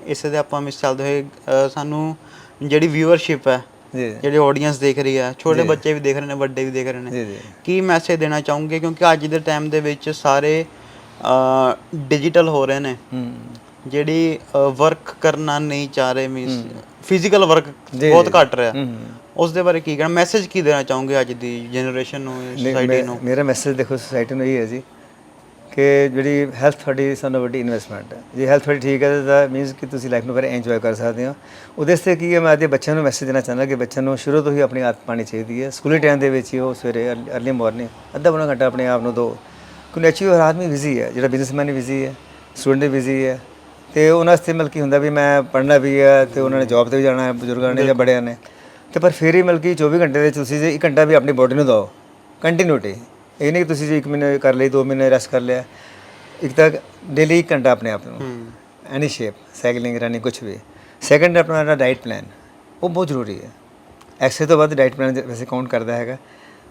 Speaker 2: ਇਸੇ ਦੇ ਆਪਾਂ ਮਿਸ ਚੱਲਦੇ ਹੋਏ ਸਾਨੂੰ ਜਿਹੜੀ ਵਿਊਅਰਸ਼ਿਪ ਹੈ
Speaker 1: ਜੀ।
Speaker 2: ਜਿਹੜੀ ਆਡੀਅנס ਦੇਖ ਰਹੀ ਹੈ ਛੋਟੇ ਬੱਚੇ ਵੀ ਦੇਖ ਰਹੇ ਨੇ ਵੱਡੇ ਵੀ ਦੇਖ ਰਹੇ ਨੇ ਕੀ ਮੈਸੇਜ ਦੇਣਾ ਚਾਹੋਗੇ? ਕਿਉਂਕਿ ਅੱਜ ਦੇ ਟਾਈਮ ਦੇ ਵਿੱਚ ਸਾਰੇ ਡਿਜੀਟਲ ਹੋ ਰਹੇ ਨੇ। ਜਿਹੜੀ ਵਰਕ ਕਰਨਾ ਨਹੀਂ ਚਾਹ ਰਹੇ ਮੀਨਸ ਫਿਜ਼ੀਕਲ ਵਰਕ ਬਹੁਤ। ਘਟ ਰਿਹਾ। ਉਸ ਦੇ ਬਾਰੇ ਕੀ ਕਹਿਣਾ? ਮੈਸੇਜ ਕੀ ਦੇਣਾ ਚਾਹੋਗੇ ਅੱਜ ਦੀ ਜਨਰੇਸ਼ਨ ਨੂੰ ਸੋਸਾਇਟੀ ਨੂੰ?
Speaker 1: ਮੇਰਾ ਮੈਸੇਜ ਦੇਖੋ ਸੋਸਾਇਟੀ ਨੂੰ ਇਹ ਹੈ ਜੀ ਕਿ ਜਿਹੜੀ ਹੈਲਥ ਤੁਹਾਡੀ ਸਭ ਤੋਂ ਵੱਡੀ ਇਨਵੈਸਟਮੈਂਟ ਹੈ। ਜੇ ਹੈਲਥ ਤੁਹਾਡੀ ਠੀਕ ਹੈ ਤਾਂ ਮੀਨਸ ਕਿ ਤੁਸੀਂ ਲਾਈਫ ਨੂੰ ਬੜਾ ਇੰਜੋਏ ਕਰ ਸਕਦੇ ਹੋ। ਉਹਦੇ ਵਾਸਤੇ ਕੀ ਹੈ ਮੈਂ ਅੱਜ ਦੇ ਬੱਚਿਆਂ ਨੂੰ ਮੈਸੇਜ ਦੇਣਾ ਚਾਹੁੰਦਾ ਕਿ ਬੱਚਿਆਂ ਨੂੰ ਸ਼ੁਰੂ ਤੋਂ ਹੀ ਆਪਣੀ ਆਦਤ ਪਾਣੀ ਚਾਹੀਦੀ ਹੈ। ਸਕੂਲੀ ਟਾਈਮ ਦੇ ਵਿੱਚ ਹੀ ਉਹ ਸਵੇਰੇ ਅਰਲੀ ਮਾਰਨਿੰਗ ਅੱਧਾ ਪੌਣਾ ਘੰਟਾ ਆਪਣੇ ਆਪ ਨੂੰ ਦਿਓ ਕਿਉਂਕਿ ਐਕਚੁਅਲੀ ਹਰ ਆਦਮੀ ਬਿਜ਼ੀ ਹੈ ਜਿਹੜਾ ਬਿਜ਼ਨਸਮੈਨ ਵੀ ਬਿਜ਼ੀ ਹੈ ਸਟੂਡੈਂਟ ਵੀ ਬਿਜ਼ੀ ਹੈ ਤੇ ਉਹਨਾਂ ਵਾਸਤੇ ਮਤਲਬ ਕੀ ਹੁੰਦਾ ਵੀ ਮੈਂ ਪੜ੍ਹਨਾ ਵੀ ਹੈ ਤੇ ਉਹਨਾਂ ਨੇ ਜੌਬ ਤੇ ਵੀ ਜਾਣਾ ਹੈ ਬਜ਼ੁਰਗਾਂ ਨੇ ਜਾਂ ਬੜਿਆਂ ਨੇ। ਤੇ ਪਰ ਫਿਰ ਹੀ ਮਤਲਬ ਕਿ 24 ਘੰਟੇ ਦੇ ਤੁਸੀਂ ਜੇ 1 ਘੰਟਾ ਵੀ ਆਪਣੀ ਬੋਡੀ ਨੂੰ ਦਿਓ ਕੰਟੀਨਿਊਟੀ ਇਹ ਨਹੀਂ ਕਿ ਤੁਸੀਂ ਜੇ 1 ਮਹੀਨੇ ਕਰ ਲਈ 2 ਮਹੀਨੇ ਰੈਸਟ ਕਰ ਲਿਆ ਇੱਕ ਤਾਂ ਡੇਲੀ 1 ਘੰਟਾ ਆਪਣੇ ਆਪ ਨੂੰ। ਐਨੀ ਸ਼ੇਪ ਸਾਈਕਲਿੰਗ ਰਨਿੰਗ ਕੁਝ ਵੀ। ਸੈਕੰਡ ਆਪਣਾ ਡਾਈਟ ਪਲਾਨ ਉਹ ਬਹੁਤ ਜ਼ਰੂਰੀ ਹੈ। ਐਕਸਰਸਾਈਜ਼ ਤੋਂ ਬਾਅਦ ਡਾਈਟ ਪਲਾਨ ਵੈਸੇ ਕਾਊਂਟ ਕਰਦਾ ਹੈਗਾ।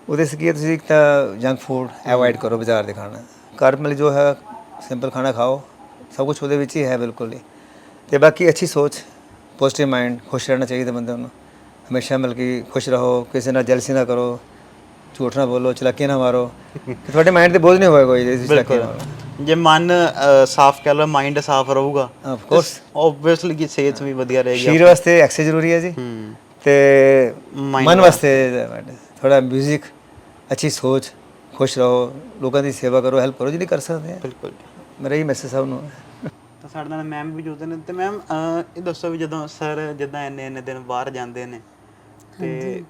Speaker 1: ਉਹਦੇ ਸੇ ਕੀ ਹੈ ਤੁਸੀਂ ਇੱਕ ਤਾਂ ਜੰਕ ਫੂਡ ਅਵੋਇਡ ਕਰੋ ਬਾਜ਼ਾਰ ਦੇ ਖਾਣਾ। ਘਰ ਮਿਲ ਜੋ ਹੈ ਸਿੰਪਲ ਖਾਣਾ ਖਾਓ ਸਭ ਕੁਝ ਉਹਦੇ ਵਿੱਚ ਹੀ ਹੈ ਬਿਲਕੁਲ ਹੀ। ਤੇ ਬਾਕੀ ਅੱਛੀ ਸੋਚ ਪੋਜ਼ਿਟਿਵ ਮਾਈਂਡ ਖੁਸ਼ ਰਹਿਣਾ ਚਾਹੀਦਾ ਬੰਦੇ ਨੂੰ। ਹਮੇਸ਼ਾ ਮਿਲ ਕੇ ਖੁਸ਼ ਰਹੋ ਕਿਸੇ ਨਾਲ ਜੈਲਸੀ ਨਾ ਕਰੋ ਝੂਠ ਨਾ ਬੋਲੋ ਚਲਾਕੀ ਨਾ ਮਾਰੋ। ਤੁਹਾਡੇ ਮਾਈਂਡ ਤੇ ਬੋਝ ਨਹੀਂ ਹੋਏਗਾ ਕੋਈ ਜੇ ਚਲਾਕੀ ਮਾਰੋ
Speaker 2: ਜੇ ਮਨ ਸਾਫ਼ ਕਰ ਲਓ ਮਾਈਂਡ ਸਾਫ਼ ਰਹੂਗਾ
Speaker 1: ਆਫ ਕੋਰਸ
Speaker 2: ਆਬਵੀਅਸਲੀ ਕਿ ਸਿਹਤ ਵੀ ਵਧੀਆ ਰਹੇਗੀ
Speaker 1: ਸ਼ਰੀਰ ਵਾਸਤੇ ਐਕਸਰਸਾਈਜ਼ ਜ਼ਰੂਰੀ ਹੈ ਜੀ। ਤੇ ਮਨ ਵਾਸਤੇ। ਥੋੜਾ 뮤직 ਅੱਛੀ ਸੋਚ ਖੁਸ਼ ਰਹੋ ਲੋਕਾਂ ਦੀ ਸੇਵਾ ਕਰੋ ਹੈਲਪ ਕਰੋ ਜਿੰਨੀ ਕਰ ਸਕਦੇ ਆ।
Speaker 2: ਬਿਲਕੁਲ
Speaker 1: ਮੇਰਾ ਇਹ ਮੈਸੇਜ ਸਭ ਨੂੰ। ਹੈ
Speaker 2: ਤਾਂ ਸਾਡੇ ਨਾਲ ਮੈਮ ਵੀ ਜੁੜਦੇ ਨੇ ਤੇ ਮੈਮ ਇਹ ਦੱਸੋ ਵੀ ਜਦੋਂ ਸਰ ਜਿੱਦਾਂ ਇੰਨੇ ਇੰਨੇ ਦਿਨ ਬਾਹਰ ਜਾਂਦੇ ਨੇ ਤੇ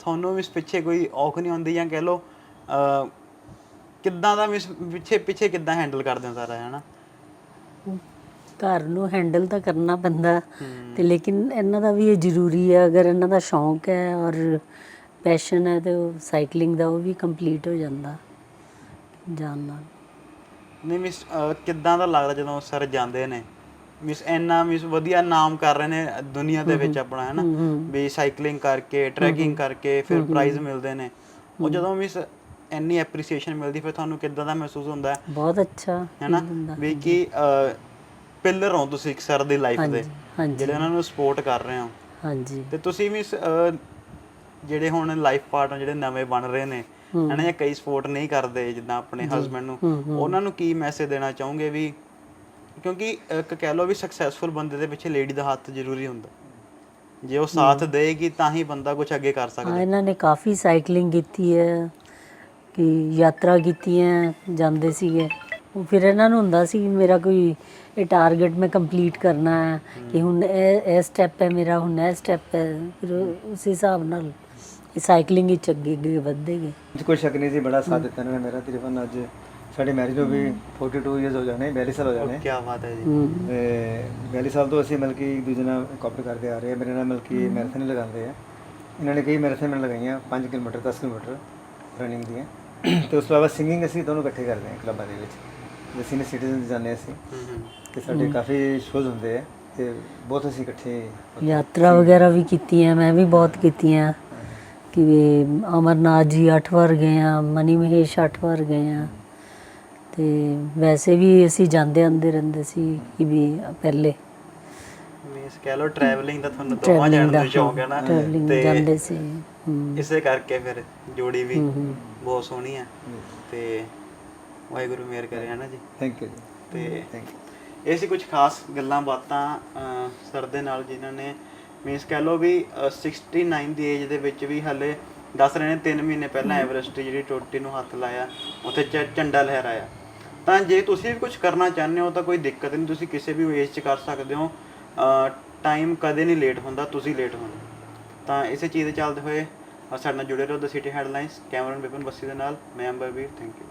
Speaker 2: ਤੁਹਾਨੂੰ ਇਸ ਪਿੱਛੇ ਕੋਈ ਔਖ ਨਹੀਂ ਹੁੰਦੀ ਜਾਂ ਕਹਿ ਲਓ ਅਹ, ਕਿੱਦਾਂ ਦਾ ਪਿੱਛੇ ਪਿੱਛੇ ਕਿੱਦਾਂ ਹੈਂਡਲ ਕਰਦੇ ਹੋ ਸਾਰਾ ਹੈ ਨਾ
Speaker 3: ਘਰ ਨੂੰ ਹੈਂਡਲ ਤਾਂ ਕਰਨਾ ਪੈਂਦਾ ਤੇ ਲੇਕਿਨ ਇਹਨਾਂ ਦਾ ਵੀ ਇਹ ਜ਼ਰੂਰੀ ਹੈ ਅਗਰ ਇਹਨਾਂ ਦਾ ਸ਼ੌਂਕ ਹੈ ਔਰ ਪੈਸ਼ਨ ਹੈ ਤੇ ਉਹ ਸਾਈਕਲਿੰਗ ਦਾ ਉਹ ਵੀ ਕੰਪਲੀਟ ਹੋ ਜਾਂਦਾ ਜਾਣ ਨਾਲ।
Speaker 2: ਨਹੀਂ ਮਿਸ ਕਿੱਦਾਂ ਦਾ ਲੱਗਦਾ ਜਦੋਂ ਸਰ ਜਾਂਦੇ ਨੇ? ਮਿਸ ਇੰਨਾ ਮਿਸ ਵਧੀਆ ਨਾਮ ਕਰ ਰਹੇ ਨੇ ਦੁਨੀਆ ਦੇ ਵਿੱਚ ਆਪਣਾ ਹੈ ਨਾ? ਵੀ ਸਾਈਕਲਿੰਗ ਕਰਕੇ ਟਰੈਕਿੰਗ ਕਰਕੇ ਫਿਰ ਪ੍ਰਾਈਜ਼ ਮਿਲਦੇ ਨੇ। ਉਹ ਜਦੋਂ ਮਿਸ ਇੰਨੀ ਐਪਰੀਸੀਏਸ਼ਨ ਮਿਲਦੀ ਫਿਰ ਤੁਹਾਨੂੰ ਕਿੱਦਾਂ ਦਾ ਮਹਿਸੂਸ ਹੁੰਦਾ? ਹੈ
Speaker 3: ਬਹੁਤ ਅੱਛਾ
Speaker 2: ਹੈ ਨਾ? ਵੀ ਕਿ ਪਿਲਰ ਹੋ ਤੁਸੀਂ ਇੱਕ ਸਰ ਦੀ ਲਾਈਫ ਦੇ ਜਿਹੜੇ ਉਹਨਾਂ ਨੂੰ ਸਪੋਰਟ ਕਰ ਰਹੇ ਹੋ।
Speaker 3: ਹਾਂਜੀ।
Speaker 2: ਤੇ ਤੁਸੀਂ ਵੀ ਸ- ਅਹ, ਜਿਹੜੇ ਹੁਣ ਲਾਈਫ ਪਾਰਟਨਰ ਜਿਹੜੇ ਨਵੇਂ ਬਣ ਰਹੇ ਨੇ ਹਨਾ ਜਾਂ ਕਈ ਸਪੋਰਟ ਨਹੀਂ ਕਰਦੇ ਜਿੱਦਾਂ ਆਪਣੇ ਹਸਬੰਡ ਨੂੰ ਉਹਨਾਂ ਨੂੰ ਕੀ ਮੈਸੇਜ ਦੇਣਾ ਚਾਹੋਗੇ ਵੀ? ਕਿਉਂਕਿ ਇੱਕ ਕਹਿ ਲਓ ਵੀ ਸਕਸੈਸਫੁਲ ਬੰਦੇ ਦੇ ਪਿੱਛੇ ਲੇਡੀ ਦਾ ਹੱਥ ਜ਼ਰੂਰੀ ਹੁੰਦਾ। ਜੇ ਉਹ ਸਾਥ ਦੇਗੀ ਤਾਂ ਹੀ ਬੰਦਾ ਕੁਝ ਅੱਗੇ ਕਰ ਸਕਦਾ।
Speaker 3: ਹਾਂ ਇਹਨਾਂ ਨੇ ਕਾਫੀ ਸਾਈਕਲਿੰਗ ਕੀਤੀ ਹੈ ਕਿ ਯਾਤਰਾ ਕੀਤੀਆਂ ਜਾਂਦੇ ਸੀਗੇ। ਉਹ ਫਿਰ ਇਹਨਾਂ ਨੂੰ ਹੁੰਦਾ ਸੀ ਮੇਰਾ ਕੋਈ ਇਹ ਟਾਰਗੇਟ ਮੈਂ ਕੰਪਲੀਟ ਕਰਨਾ ਹੈ ਕਿ ਹੁਣ ਇਹ ਇਹ ਸਟੈਪ ਹੈ ਮੇਰਾ ਹੁਣ ਇਹ ਸਟੈਪ ਹੈ ਫਿਰ ਉਸ ਹਿਸਾਬ ਨਾਲ ਇਹ ਸਾਈਕਲਿੰਗ ਵਿੱਚ ਅੱਗੇ ਅੱਗੇ ਵੱਧਦੇ ਗਏ
Speaker 1: ਕੋਈ ਸ਼ੱਕ ਨਹੀਂ ਜੀ ਬੜਾ ਸਾਥ ਦਿੱਤਾ ਇਹਨਾਂ ਨੇ ਮੇਰਾ ਤਕਰੀਬਨ ਅੱਜ। ਸਾਡੀ ਮੈਰਿਜ ਨੂੰ ਵੀ 42 ਇਅਰਸ ਹੋ ਜਾਣੇ 42 ਸਾਲ ਹੋ ਜਾਣੇ।
Speaker 2: ਕੀ ਬਾਤ ਹੈ ਜੀ।
Speaker 3: ਹੂੰ।
Speaker 1: ਤੇ 42 ਸਾਲ ਤੋਂ ਅਸੀਂ ਮਿਲ ਕੇ ਇੱਕ ਦੂਜੇ ਨਾਲ ਕਾਪੀ ਕਰਦੇ ਆ ਰਹੇ ਹਾਂ। ਮੇਰੇ ਨਾਲ ਮਿਲ ਕੇ ਮੈਰਾਥਨ ਹੀ ਲਗਾਉਂਦੇ ਆ। ਇਹਨਾਂ ਨੇ ਕਈ ਮੈਰਾਥਨ ਮੈਨੂੰ ਲਗਾਈਆਂ 5 ਕਿਲੋਮੀਟਰ 10 ਕਿਲੋਮੀਟਰ ਰਨਿੰਗ ਦੀਆਂ। ਤੇ ਉਸ ਤੋਂ ਬਾਅਦ ਸਿੰਗਿੰਗ ਅਸੀਂ ਦੋਨੋਂ ਇਕੱਠੇ ਕਰਦੇ ਹਾਂ ਕਲੱਬਾਂ ਦੇ ਵਿੱਚ। ਜੇ ਸੀਨੀਅਰ ਸਿਟੀਜ਼ਨ ਜਾਂਦੇ ਹਾਂ ਅਸੀਂ।
Speaker 2: ਹੂੰ ਹੂੰ।
Speaker 1: ਤੇ ਸਾਡੇ ਕਾਫੀ ਸ਼ੋਜ਼ ਹੁੰਦੇ ਆ। ਤੇ ਬਹੁਤ ਅਸੀਂ ਇਕੱਠੇ
Speaker 3: ਯਾਤਰਾ ਵਗੈਰਾ ਵੀ ਕੀਤੀਆਂ ਮੈਂ ਵੀ ਬਹੁਤ ਕੀਤੀਆਂ। ਕਿ ਅਮਰਨਾਥ ਜੀ 8 ਵਾਰ ਗਏ ਆ ਮਨੀ ਮਹੇਸ਼ 8 ਵਾਰ ਗਏ ਆ। ਤੇ ਵੈਸੇ ਵੀ ਅਸੀਂ ਜਾਂਦੇ ਆਉਂਦੇ ਰਹਿੰਦੇ ਸੀ ਕਿ ਵੀ ਪਹਿਲੇ।
Speaker 2: ਮੀਨਸ ਕਹਿ ਲਓ ਟਰੈਵਲਿੰਗ ਦਾ ਤੁਹਾਨੂੰ ਦੋਵਾਂ ਜਾਣ ਦਾ ਸ਼ੌਂਕ ਹੈ ਨਾ।
Speaker 3: ਟਰੈਵਲਿੰਗ ਜਾਂਦੇ ਸੀ
Speaker 2: ਇਸੇ ਕਰਕੇ ਫਿਰ ਜੋੜੀ ਵੀ ਬਹੁਤ ਸੋਹਣੀ ਹੈ। ਤੇ ਵਾਹਿਗੁਰੂ ਮਿਹਰ ਕਰੇ ਹੈ ਨਾ ਜੀ?
Speaker 1: ਥੈਂਕ ਯੂ ਜੀ।
Speaker 2: ਤੇ
Speaker 1: ਥੈਂਕ ਯੂ
Speaker 2: ਇਹ ਸੀ ਕੁਝ ਖਾਸ ਗੱਲਾਂ ਬਾਤਾਂ ਸਰ ਦੇ ਨਾਲ ਜਿਨ੍ਹਾਂ ਨੇ ਮੀਨਸ ਕਹਿ ਲਓ ਵੀ ਅਹ, 69 ਦੀ ਏਜ ਦੇ ਵਿੱਚ ਵੀ ਹਲੇ ਦੱਸ ਰਹੇ ਨੇ 3 ਮਹੀਨੇ ਪਹਿਲਾਂ ਐਵਰੈਸਟ ਜਿਹੜੀ ਚੋਟੀ ਨੂੰ ਹੱਥ ਲਾਇਆ ਉੱਥੇ ਝ- ਝੰਡਾ ਲਹਿਰਾਇਆ। ਤਾਂ ਜੇ ਤੁਸੀਂ ਵੀ ਕੁਝ ਕਰਨਾ ਚਾਹੁੰਦੇ ਹੋ ਤਾਂ ਕੋਈ ਦਿੱਕਤ ਨਹੀਂ ਤੁਸੀਂ ਕਿਸੇ ਵੀ ਏਜ 'ਚ ਕਰ ਸਕਦੇ ਹੋ। ਟਾਈਮ ਕਦੇ ਨਹੀਂ ਲੇਟ ਹੁੰਦਾ ਤੁਸੀਂ ਲੇਟ ਹੋਣਾ। ਤਾਂ ਇਸੇ ਚੀਜ਼ ਦੇ ਚੱਲਦੇ ਹੋਏ ਸਾਡੇ ਨਾਲ ਜੁੜੇ ਰਹੋ the city headlines cameraman Vipin Bassi ਦੇ ਨਾਲ ਮੈਂ ਅੰਬਰਵੀਰ ਥੈਂਕ ਯੂ